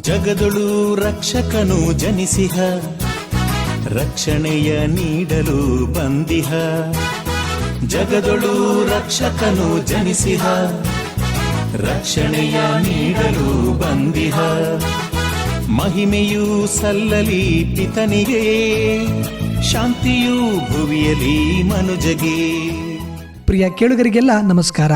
ಜಗದೊಳು ರಕ್ಷಕನು ಜನಿಸಿಹ, ರಕ್ಷಣೆಯ ನೀಡಲು ಬಂದಿಹ. ಜಗದೊಳು ರಕ್ಷಕನು ಜನಿಸಿಹ, ರಕ್ಷಣೆಯ ನೀಡಲು ಬಂದಿಹ. ಮಹಿಮೆಯು ಸಲ್ಲಲಿ ಪಿತನಿಗೆ, ಶಾಂತಿಯು ಭುವಿಯಲಿ ಮನುಜಗೆ. ಪ್ರಿಯ ಕೇಳುಗರಿಗೆಲ್ಲ ನಮಸ್ಕಾರ.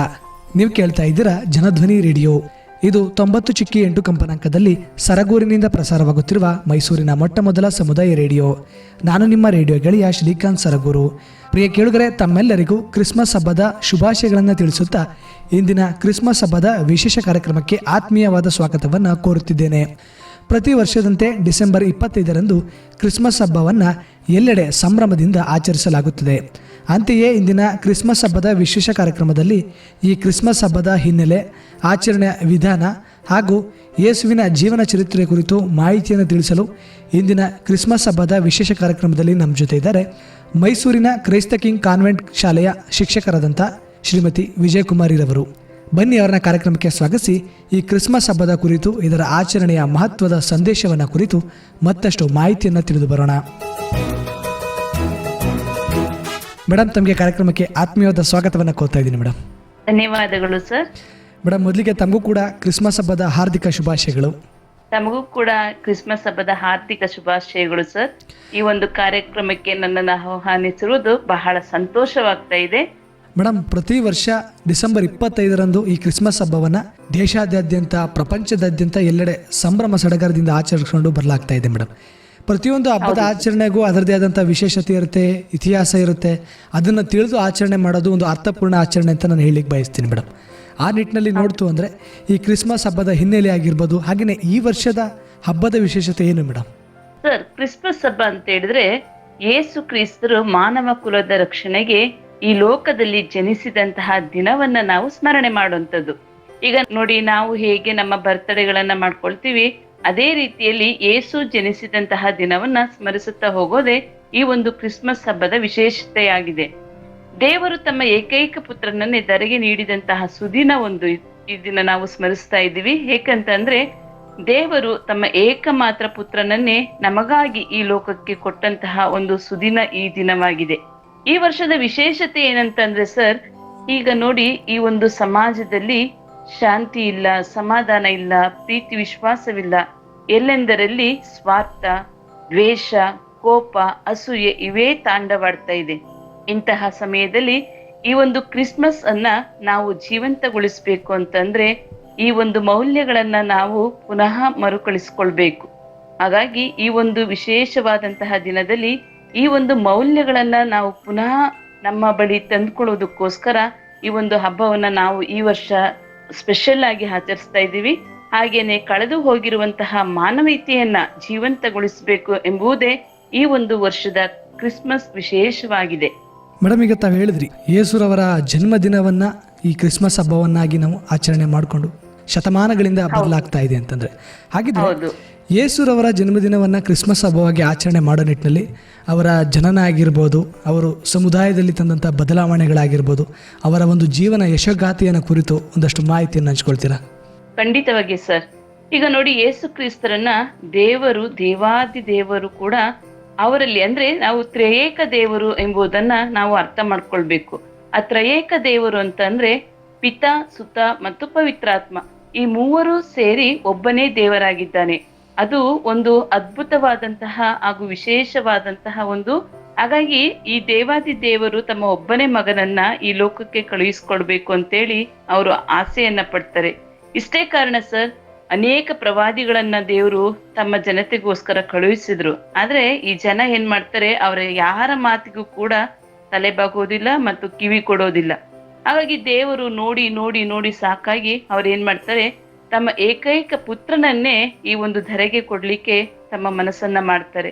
ನೀವು ಕೇಳ್ತಾ ಇದ್ದೀರಾ ಜನಧ್ವನಿ ರೇಡಿಯೋ. ಇದು ತೊಂಬತ್ತು ಚಿಕ್ಕಿ ಎಂಟು ಕಂಪನಾಂಕದಲ್ಲಿ ಸರಗೂರಿನಿಂದ ಪ್ರಸಾರವಾಗುತ್ತಿರುವ ಮೈಸೂರಿನ ಮೊಟ್ಟ ಮೊದಲ ಸಮುದಾಯ ರೇಡಿಯೋ. ನಾನು ನಿಮ್ಮ ರೇಡಿಯೋ ಗೆಳೆಯ ಶ್ರೀಕಾಂತ್ ಸರಗೂರು. ಪ್ರಿಯ ಕೇಳುಗರೆ, ತಮ್ಮೆಲ್ಲರಿಗೂ ಕ್ರಿಸ್ಮಸ್ ಹಬ್ಬದ ಶುಭಾಶಯಗಳನ್ನು ತಿಳಿಸುತ್ತಾ ಇಂದಿನ ಕ್ರಿಸ್ಮಸ್ ಹಬ್ಬದ ವಿಶೇಷ ಕಾರ್ಯಕ್ರಮಕ್ಕೆ ಆತ್ಮೀಯವಾದ ಸ್ವಾಗತವನ್ನು ಕೋರುತ್ತಿದ್ದೇನೆ. ಪ್ರತಿ ವರ್ಷದಂತೆ ಡಿಸೆಂಬರ್ ಇಪ್ಪತ್ತೈದರಂದು ಕ್ರಿಸ್ಮಸ್ ಹಬ್ಬವನ್ನು ಎಲ್ಲೆಡೆ ಸಂಭ್ರಮದಿಂದ ಆಚರಿಸಲಾಗುತ್ತದೆ. ಅಂತೆಯೇ ಇಂದಿನ ಕ್ರಿಸ್ಮಸ್ ಹಬ್ಬದ ವಿಶೇಷ ಕಾರ್ಯಕ್ರಮದಲ್ಲಿ ಈ ಕ್ರಿಸ್ಮಸ್ ಹಬ್ಬದ ಹಿನ್ನೆಲೆ ಆಚರಣೆಯ ವಿಧಾನ ಹಾಗೂ ಯೇಸುವಿನ ಜೀವನ ಚರಿತ್ರೆ ಕುರಿತು ಮಾಹಿತಿಯನ್ನು ತಿಳಿಸಲು ಇಂದಿನ ಕ್ರಿಸ್ಮಸ್ ಹಬ್ಬದ ವಿಶೇಷ ಕಾರ್ಯಕ್ರಮದಲ್ಲಿ ನಮ್ಮ ಜೊತೆ ಇದ್ದಾರೆ ಮೈಸೂರಿನ ಕ್ರೈಸ್ತ ಕಿಂಗ್ ಕಾನ್ವೆಂಟ್ ಶಾಲೆಯ ಶಿಕ್ಷಕರಾದಂಥ ಶ್ರೀಮತಿ ವಿಜಯಕುಮಾರಿರವರು. ಬನ್ನಿ ಅವರನ್ನ ಕಾರ್ಯಕ್ರಮಕ್ಕೆ ಸ್ವಾಗತಿಸಿ, ಈ ಕ್ರಿಸ್ಮಸ್ ಹಬ್ಬದ ಕುರಿತು, ಇದರ ಆಚರಣೆಯ ಮಹತ್ವದ ಸಂದೇಶವನ್ನು ಕುರಿತು ಮತ್ತಷ್ಟು ಮಾಹಿತಿಯನ್ನು ತಿಳಿದು ಬರೋಣ. ಮೇಡಮ್ ತಮಗೆ ಕಾರ್ಯಕ್ರಮಕ್ಕೆ ಆತ್ಮೀಯವಾದ ಸ್ವಾಗತವನ್ನು ಕೋರ್ತಾ ಇದ್ದೀನಿ ಮೇಡಮ್. ಧನ್ಯವಾದಗಳು ಸರ್. ಮೇಡಮ್ ಮೊದಲಿಗೆ ತಮಗೂ ಕೂಡ ಕ್ರಿಸ್ಮಸ್ ಹಬ್ಬದ ಹಾರ್ದಿಕ ಶುಭಾಶಯಗಳು. ತಮಗೂ ಕೂಡ ಕ್ರಿಸ್ಮಸ್ ಹಬ್ಬದ ಹಾರ್ದಿಕ ಶುಭಾಶಯಗಳು ಸರ್. ಈ ಒಂದು ಕಾರ್ಯಕ್ರಮಕ್ಕೆ ನನ್ನನ್ನು ಆಹ್ವಾನಿಸಿರುವುದು ಬಹಳ ಸಂತೋಷವಾಗ್ತಾ ಇದೆ. ಮೇಡಮ್ ಪ್ರತಿ ವರ್ಷ ಡಿಸೆಂಬರ್ ಇಪ್ಪತ್ತೈದರಂದು ಈ ಕ್ರಿಸ್ಮಸ್ ಹಬ್ಬವನ್ನು ದೇಶಾದ್ಯಂತ ಪ್ರಪಂಚದಾದ್ಯಂತ ಎಲ್ಲೆಡೆ ಸಂಭ್ರಮ ಸಡಗರದಿಂದ ಆಚರಿಸಿಕೊಂಡು ಬರಲಾಗ್ತಾ ಇದೆ ಮೇಡಮ್. ಪ್ರತಿಯೊಂದು ಹಬ್ಬದ ಆಚರಣೆಗೂ ಅದರದೇ ಆದಂಥ ವಿಶೇಷತೆ ಇರುತ್ತೆ ಇತಿಹಾಸ ಇರುತ್ತೆ. ಅದನ್ನು ತಿಳಿದು ಆಚರಣೆ ಮಾಡೋದು ಒಂದು ಅರ್ಥಪೂರ್ಣ ಆಚರಣೆ ಅಂತ ನಾನು ಹೇಳಲಿಕ್ಕೆ ಬಯಸ್ತೀನಿ ಮೇಡಮ್. ಆ ನಿಟ್ಟಿನಲ್ಲಿ ನೋಡ್ತು ಅಂದರೆ ಈ ಕ್ರಿಸ್ಮಸ್ ಹಬ್ಬದ ಹಿನ್ನೆಲೆ ಆಗಿರ್ಬೋದು ಹಾಗೆಯೇ ಈ ವರ್ಷದ ಹಬ್ಬದ ವಿಶೇಷತೆ ಏನು ಮೇಡಮ್? ಸರ್ ಕ್ರಿಸ್ಮಸ್ ಹಬ್ಬ ಅಂತ ಹೇಳಿದ್ರೆ ಯೇಸು ಕ್ರಿಸ್ತರು ಮಾನವ ಕುಲದ ರಕ್ಷಣೆಗೆ ಈ ಲೋಕದಲ್ಲಿ ಜನಿಸಿದಂತಹ ದಿನವನ್ನ ನಾವು ಸ್ಮರಣೆ ಮಾಡುವಂಥದ್ದು. ಈಗ ನೋಡಿ ನಾವು ಹೇಗೆ ನಮ್ಮ ಬರ್ತಡೆಗಳನ್ನ ಮಾಡ್ಕೊಳ್ತೀವಿ. ಅದೇ ರೀತಿಯಲ್ಲಿ ಏಸು ಜನಿಸಿದಂತಹ ದಿನವನ್ನ ಸ್ಮರಿಸುತ್ತಾ ಹೋಗೋದೇ ಈ ಒಂದು ಕ್ರಿಸ್ಮಸ್ ಹಬ್ಬದ ವಿಶೇಷತೆಯಾಗಿದೆ. ದೇವರು ತಮ್ಮ ಏಕೈಕ ಪುತ್ರನನ್ನೇ ಧರೆಗೆ ನೀಡಿದಂತಹ ಸುದಿನ ಒಂದು ಈ ಇದನ್ನ ನಾವು ಸ್ಮರಿಸ್ತಾ ಇದ್ದೀವಿ. ಹೇಗಂತಂದ್ರೆ ದೇವರು ತಮ್ಮ ಏಕಮಾತ್ರ ಪುತ್ರನನ್ನೇ ನಮಗಾಗಿ ಈ ಲೋಕಕ್ಕೆ ಕೊಟ್ಟಂತಹ ಒಂದು ಸುದಿನ ಈ ದಿನವಾಗಿದೆ. ಈ ವರ್ಷದ ವಿಶೇಷತೆ ಏನಂತಂದ್ರೆ ಸರ್, ಈಗ ನೋಡಿ ಈ ಒಂದು ಸಮಾಜದಲ್ಲಿ ಶಾಂತಿ ಇಲ್ಲ, ಸಮಾಧಾನ ಇಲ್ಲ, ಪ್ರೀತಿ ವಿಶ್ವಾಸವಿಲ್ಲ ಎಲ್ಲೆಂದರಲ್ಲಿ ಸ್ವಾರ್ಥ, ದ್ವೇಷ, ಕೋಪ, ಅಸೂಯೆ ಇವೇ ತಾಂಡವಾಡ್ತಾ ಇದೆ. ಇಂತಹ ಸಮಯದಲ್ಲಿ ಈ ಒಂದು ಕ್ರಿಸ್ಮಸ್ ಅನ್ನ ನಾವು ಜೀವಂತಗೊಳಿಸ್ಬೇಕು ಅಂತಂದ್ರೆ ಈ ಒಂದು ಮೌಲ್ಯಗಳನ್ನ ನಾವು ಪುನಃ ಮರುಕಳಿಸ್ಕೊಳ್ಬೇಕು. ಹಾಗಾಗಿ ಈ ಒಂದು ವಿಶೇಷವಾದಂತಹ ದಿನದಲ್ಲಿ ಈ ಒಂದು ಮೌಲ್ಯಗಳನ್ನ ನಾವು ಪುನಃ ನಮ್ಮ ಬಳಿ ತಂದ್ಕೊಳ್ಳೋದಕ್ಕೋಸ್ಕರ ಈ ಒಂದು ಹಬ್ಬವನ್ನ ನಾವು ಈ ವರ್ಷ ಸ್ಪೆಷಲ್ ಆಗಿ ಆಚರಿಸ್ತಾ ಇದ್ದೀವಿ. ಹಾಗೇನೆ ಕಳೆದು ಹೋಗಿರುವಂತಹ ಮಾನವೀಯತೆಯನ್ನ ಜೀವಂತಗೊಳಿಸಬೇಕು ಎಂಬುದೇ ಈ ಒಂದು ವರ್ಷದ ಕ್ರಿಸ್ಮಸ್ ವಿಶೇಷವಾಗಿದೆ. ಮೇಡಮ್ ಈಗ ತಾವು ಹೇಳಿದ್ರಿ ಯೇಸುರವರ ಜನ್ಮದಿನವನ್ನ ಈ ಕ್ರಿಸ್ಮಸ್ ಹಬ್ಬವನ್ನಾಗಿ ನಾವು ಆಚರಣೆ ಮಾಡಿಕೊಂಡು ಶತಮಾನಗಳಿಂದ ಬದಲಾಗ್ತಾ ಇದೆ ಅಂತಂದ್ರೆ. ಹಾಗಿದ್ರೆ ಯೇಸುರವರ ಜನ್ಮದಿನವನ್ನ ಕ್ರಿಸ್ಮಸ್ ಹಬ್ಬವಾಗಿ ಆಚರಣೆ ಮಾಡೋ ನಿಟ್ಟಿನಲ್ಲಿ ಅವರ ಜನನ ಆಗಿರ್ಬೋದು ಅವರು ಸಮುದಾಯದಲ್ಲಿ ತಂದಂಥ ಬದಲಾವಣೆಗಳಾಗಿರ್ಬೋದು ಅವರ ಒಂದು ಜೀವನ ಯಶೋಗಾಥೆಯನ್ನು ಕುರಿತು ಒಂದಷ್ಟು ಮಾಹಿತಿಯನ್ನು ಹಂಚ್ಕೊಳ್ತೀರಾ? ಖಂಡಿತವಾಗಿ ಸರ್. ಈಗ ನೋಡಿ ಯೇಸು ಕ್ರಿಸ್ತರನ್ನ ದೇವರು, ದೇವಾದಿ ದೇವರು ಕೂಡ ಅವರಲ್ಲಿ ಅಂದ್ರೆ ನಾವು ತ್ರಯೇಕ ದೇವರು ಎಂಬುದನ್ನ ನಾವು ಅರ್ಥ ಮಾಡ್ಕೊಳ್ಬೇಕು. ಆ ತ್ರಯೇಕ ದೇವರು ಅಂತಂದ್ರೆ ಪಿತ, ಸುತ ಮತ್ತು ಪವಿತ್ರಾತ್ಮ. ಈ ಮೂವರು ಸೇರಿ ಒಬ್ಬನೇ ದೇವರಾಗಿದ್ದಾನೆ. ಅದು ಒಂದು ಅದ್ಭುತವಾದಂತಹ ಹಾಗೂ ವಿಶೇಷವಾದಂತಹ ಒಂದು ಹಾಗಾಗಿ ಈ ದೇವಾದಿ ದೇವರು ತಮ್ಮ ಒಬ್ಬನೇ ಮಗನನ್ನ ಈ ಲೋಕಕ್ಕೆ ಕಳುಹಿಸ್ಕೊಡ್ಬೇಕು ಅಂತೇಳಿ ಅವರು ಆಸೆಯನ್ನ ಪಡ್ತಾರೆ. ಇಷ್ಟೇ ಕಾರಣ ಸರ್, ಅನೇಕ ಪ್ರವಾದಿಗಳನ್ನ ದೇವರು ತಮ್ಮ ಜನತೆಗೋಸ್ಕರ ಕಳುಹಿಸಿದ್ರು. ಆದ್ರೆ ಈ ಜನ ಏನ್ ಮಾಡ್ತಾರೆ, ಅವರ ಯಾರ ಮಾತಿಗೂ ಕೂಡ ತಲೆ ಬಾಗೋದಿಲ್ಲ ಮತ್ತು ಕಿವಿ ಕೊಡೋದಿಲ್ಲ. ಹಾಗಾಗಿ ದೇವರು ನೋಡಿ ನೋಡಿ ನೋಡಿ ಸಾಕಾಗಿ ಅವ್ರು ಏನ್ ಮಾಡ್ತಾರೆ, ತಮ್ಮ ಏಕೈಕ ಪುತ್ರನನ್ನೇ ಈ ಒಂದು ಧರೆಗೆ ಕೊಡ್ಲಿಕ್ಕೆ ತಮ್ಮ ಮನಸ್ಸನ್ನ ಮಾಡ್ತಾರೆ.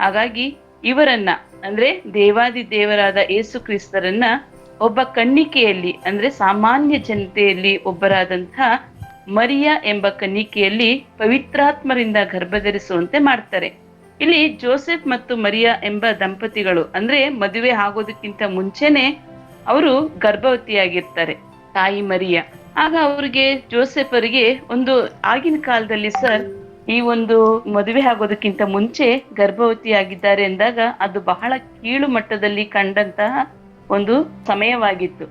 ಹಾಗಾಗಿ ಇವರನ್ನ, ಅಂದ್ರೆ ದೇವಾದಿ ದೇವರಾದ ಏಸು ಕ್ರಿಸ್ತರನ್ನ ಒಬ್ಬ ಕಣ್ಣಿಕೆಯಲ್ಲಿ, ಅಂದ್ರೆ ಸಾಮಾನ್ಯ ಜನತೆಯಲ್ಲಿ ಒಬ್ಬರಾದಂತಹ ಮರಿಯ ಎಂಬ ಕನ್ನಿಕೆಯಲ್ಲಿ ಪವಿತ್ರಾತ್ಮರಿಂದ ಗರ್ಭಧರಿಸುವಂತೆ ಮಾಡ್ತಾರೆ. ಇಲ್ಲಿ ಜೋಸೆಫ್ ಮತ್ತು ಮರಿಯಾ ಎಂಬ ದಂಪತಿಗಳು ಅಂದ್ರೆ ಮದುವೆ ಆಗೋದಕ್ಕಿಂತ ಮುಂಚೆನೆ ಅವರು ಗರ್ಭವತಿಯಾಗಿರ್ತಾರೆ ತಾಯಿ ಮರಿಯ. ಆಗ ಅವ್ರಿಗೆ ಜೋಸೆಫ್ ಅವರಿಗೆ ಒಂದು ಆಗಿನ ಕಾಲದಲ್ಲಿ ಸರ್ ಈ ಒಂದು ಮದುವೆ ಆಗೋದಕ್ಕಿಂತ ಮುಂಚೆ ಗರ್ಭವತಿಯಾಗಿದ್ದಾರೆ ಎಂದಾಗ ಅದು ಬಹಳ ಕೀಳು ಮಟ್ಟದಲ್ಲಿ ಕಂಡಂತಹ ಒಂದು ಸಮಯವಾಗಿತ್ತು.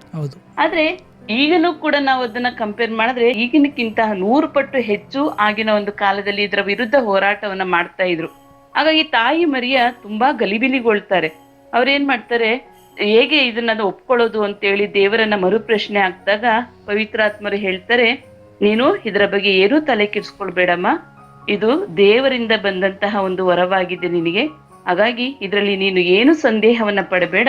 ಆದ್ರೆ ಈಗಲೂ ಕೂಡ ನಾವು ಅದನ್ನ ಕಂಪೇರ್ ಮಾಡಿದ್ರೆ ಈಗಿನಕ್ಕಿಂತ ನೂರು ಪಟ್ಟು ಹೆಚ್ಚು ಆಗಿನ ಒಂದು ಕಾಲದಲ್ಲಿ ಇದರ ವಿರುದ್ಧ ಹೋರಾಟವನ್ನ ಮಾಡ್ತಾ ಇದ್ರು. ಹಾಗಾಗಿ ತಾಯಿ ಮರಿಯ ತುಂಬಾ ಗಲಿಬಿಲಿಗೊಳ್ತಾರೆ. ಅವ್ರೇನ್ ಮಾಡ್ತಾರೆ, ಹೇಗೆ ಇದನ್ನ ಒಪ್ಕೊಳ್ಳೋದು ಅಂತೇಳಿ ದೇವರನ್ನ ಮರುಪ್ರಶ್ನೆ ಆಗ್ದಾಗ ಪವಿತ್ರಾತ್ಮರು ಹೇಳ್ತಾರೆ, ನೀನು ಇದರ ಬಗ್ಗೆ ಏನೂ ತಲೆ ಕೆಡಿಸ್ಕೊಳ್ಬೇಡಮ್ಮ. ಇದು ದೇವರಿಂದ ಬಂದಂತಹ ಒಂದು ವರವಾಗಿದೆ ನಿನಗೆ. ಹಾಗಾಗಿ ಇದರಲ್ಲಿ ನೀನು ಏನು ಸಂದೇಹವನ್ನ ಪಡಬೇಡ.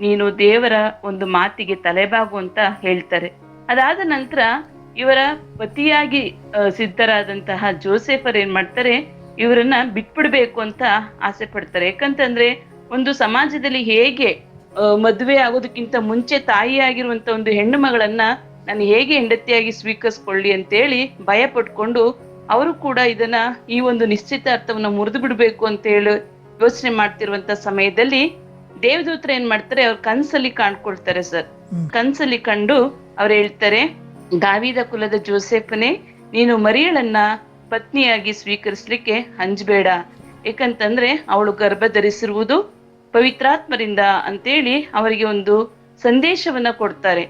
ನೀನು ದೇವರ ಒಂದು ಮಾತಿಗೆ ತಲೆಬಾಗು ಅಂತ ಹೇಳ್ತಾರೆ. ಅದಾದ ನಂತರ ಇವರ ಪತಿಯಾಗಿ ಸಿದ್ಧರಾದಂತಹ ಜೋಸೆಫರ್ ಏನ್ ಮಾಡ್ತಾರೆ, ಇವರನ್ನ ಬಿಟ್ಬಿಡ್ಬೇಕು ಅಂತ ಆಸೆ ಪಡ್ತಾರೆ. ಯಾಕಂತಂದ್ರೆ ಒಂದು ಸಮಾಜದಲ್ಲಿ ಹೇಗೆ ಮದುವೆ ಆಗೋದಕ್ಕಿಂತ ಮುಂಚೆ ತಾಯಿಯಾಗಿರುವಂತ ಒಂದು ಹೆಣ್ಣು ಮಗಳನ್ನ ನಾನು ಹೇಗೆ ಹೆಂಡತಿಯಾಗಿ ಸ್ವೀಕರಿಸ್ಕೊಳ್ಳಿ ಅಂತೇಳಿ ಭಯ ಪಟ್ಕೊಂಡು ಅವರು ಕೂಡ ಇದನ್ನ ಈ ಒಂದು ನಿಶ್ಚಿತ ನಿಶ್ಚಿತಾರ್ಥವನ್ನ ಮುರಿದು ಬಿಡ್ಬೇಕು ಅಂತ ಹೇಳಿ ಯೋಚನೆ ಮಾಡ್ತಿರುವಂತ ಸಮಯದಲ್ಲಿ ದೇವದೂತ್ರ ಏನ್ ಮಾಡ್ತಾರೆ ಅವ್ರ ಕನ್ಸಲ್ಲಿ ಕಾಣ್ಕೊಳ್ತಾರೆ ಸರ್. ಕನ್ಸಲ್ಲಿ ಕಂಡು ಅವ್ರು ಹೇಳ್ತಾರೆ ದಾವಿದ ಕುಲದ ಜೋಸೆಫನೇ ನೀನು ಮರಿಯಳನ್ನ ಪತ್ನಿಯಾಗಿ ಸ್ವೀಕರಿಸ್ಲಿಕ್ಕೆ ಹಂಜಬೇಡ. ಏಕಂತಂದ್ರೆ ಅವಳು ಗರ್ಭ ಧರಿಸಿರುವುದು ಪವಿತ್ರಾತ್ಮರಿಂದ ಅಂತೇಳಿ ಅವರಿಗೆ ಒಂದು ಸಂದೇಶವನ್ನ ಕೊಡ್ತಾರೆ.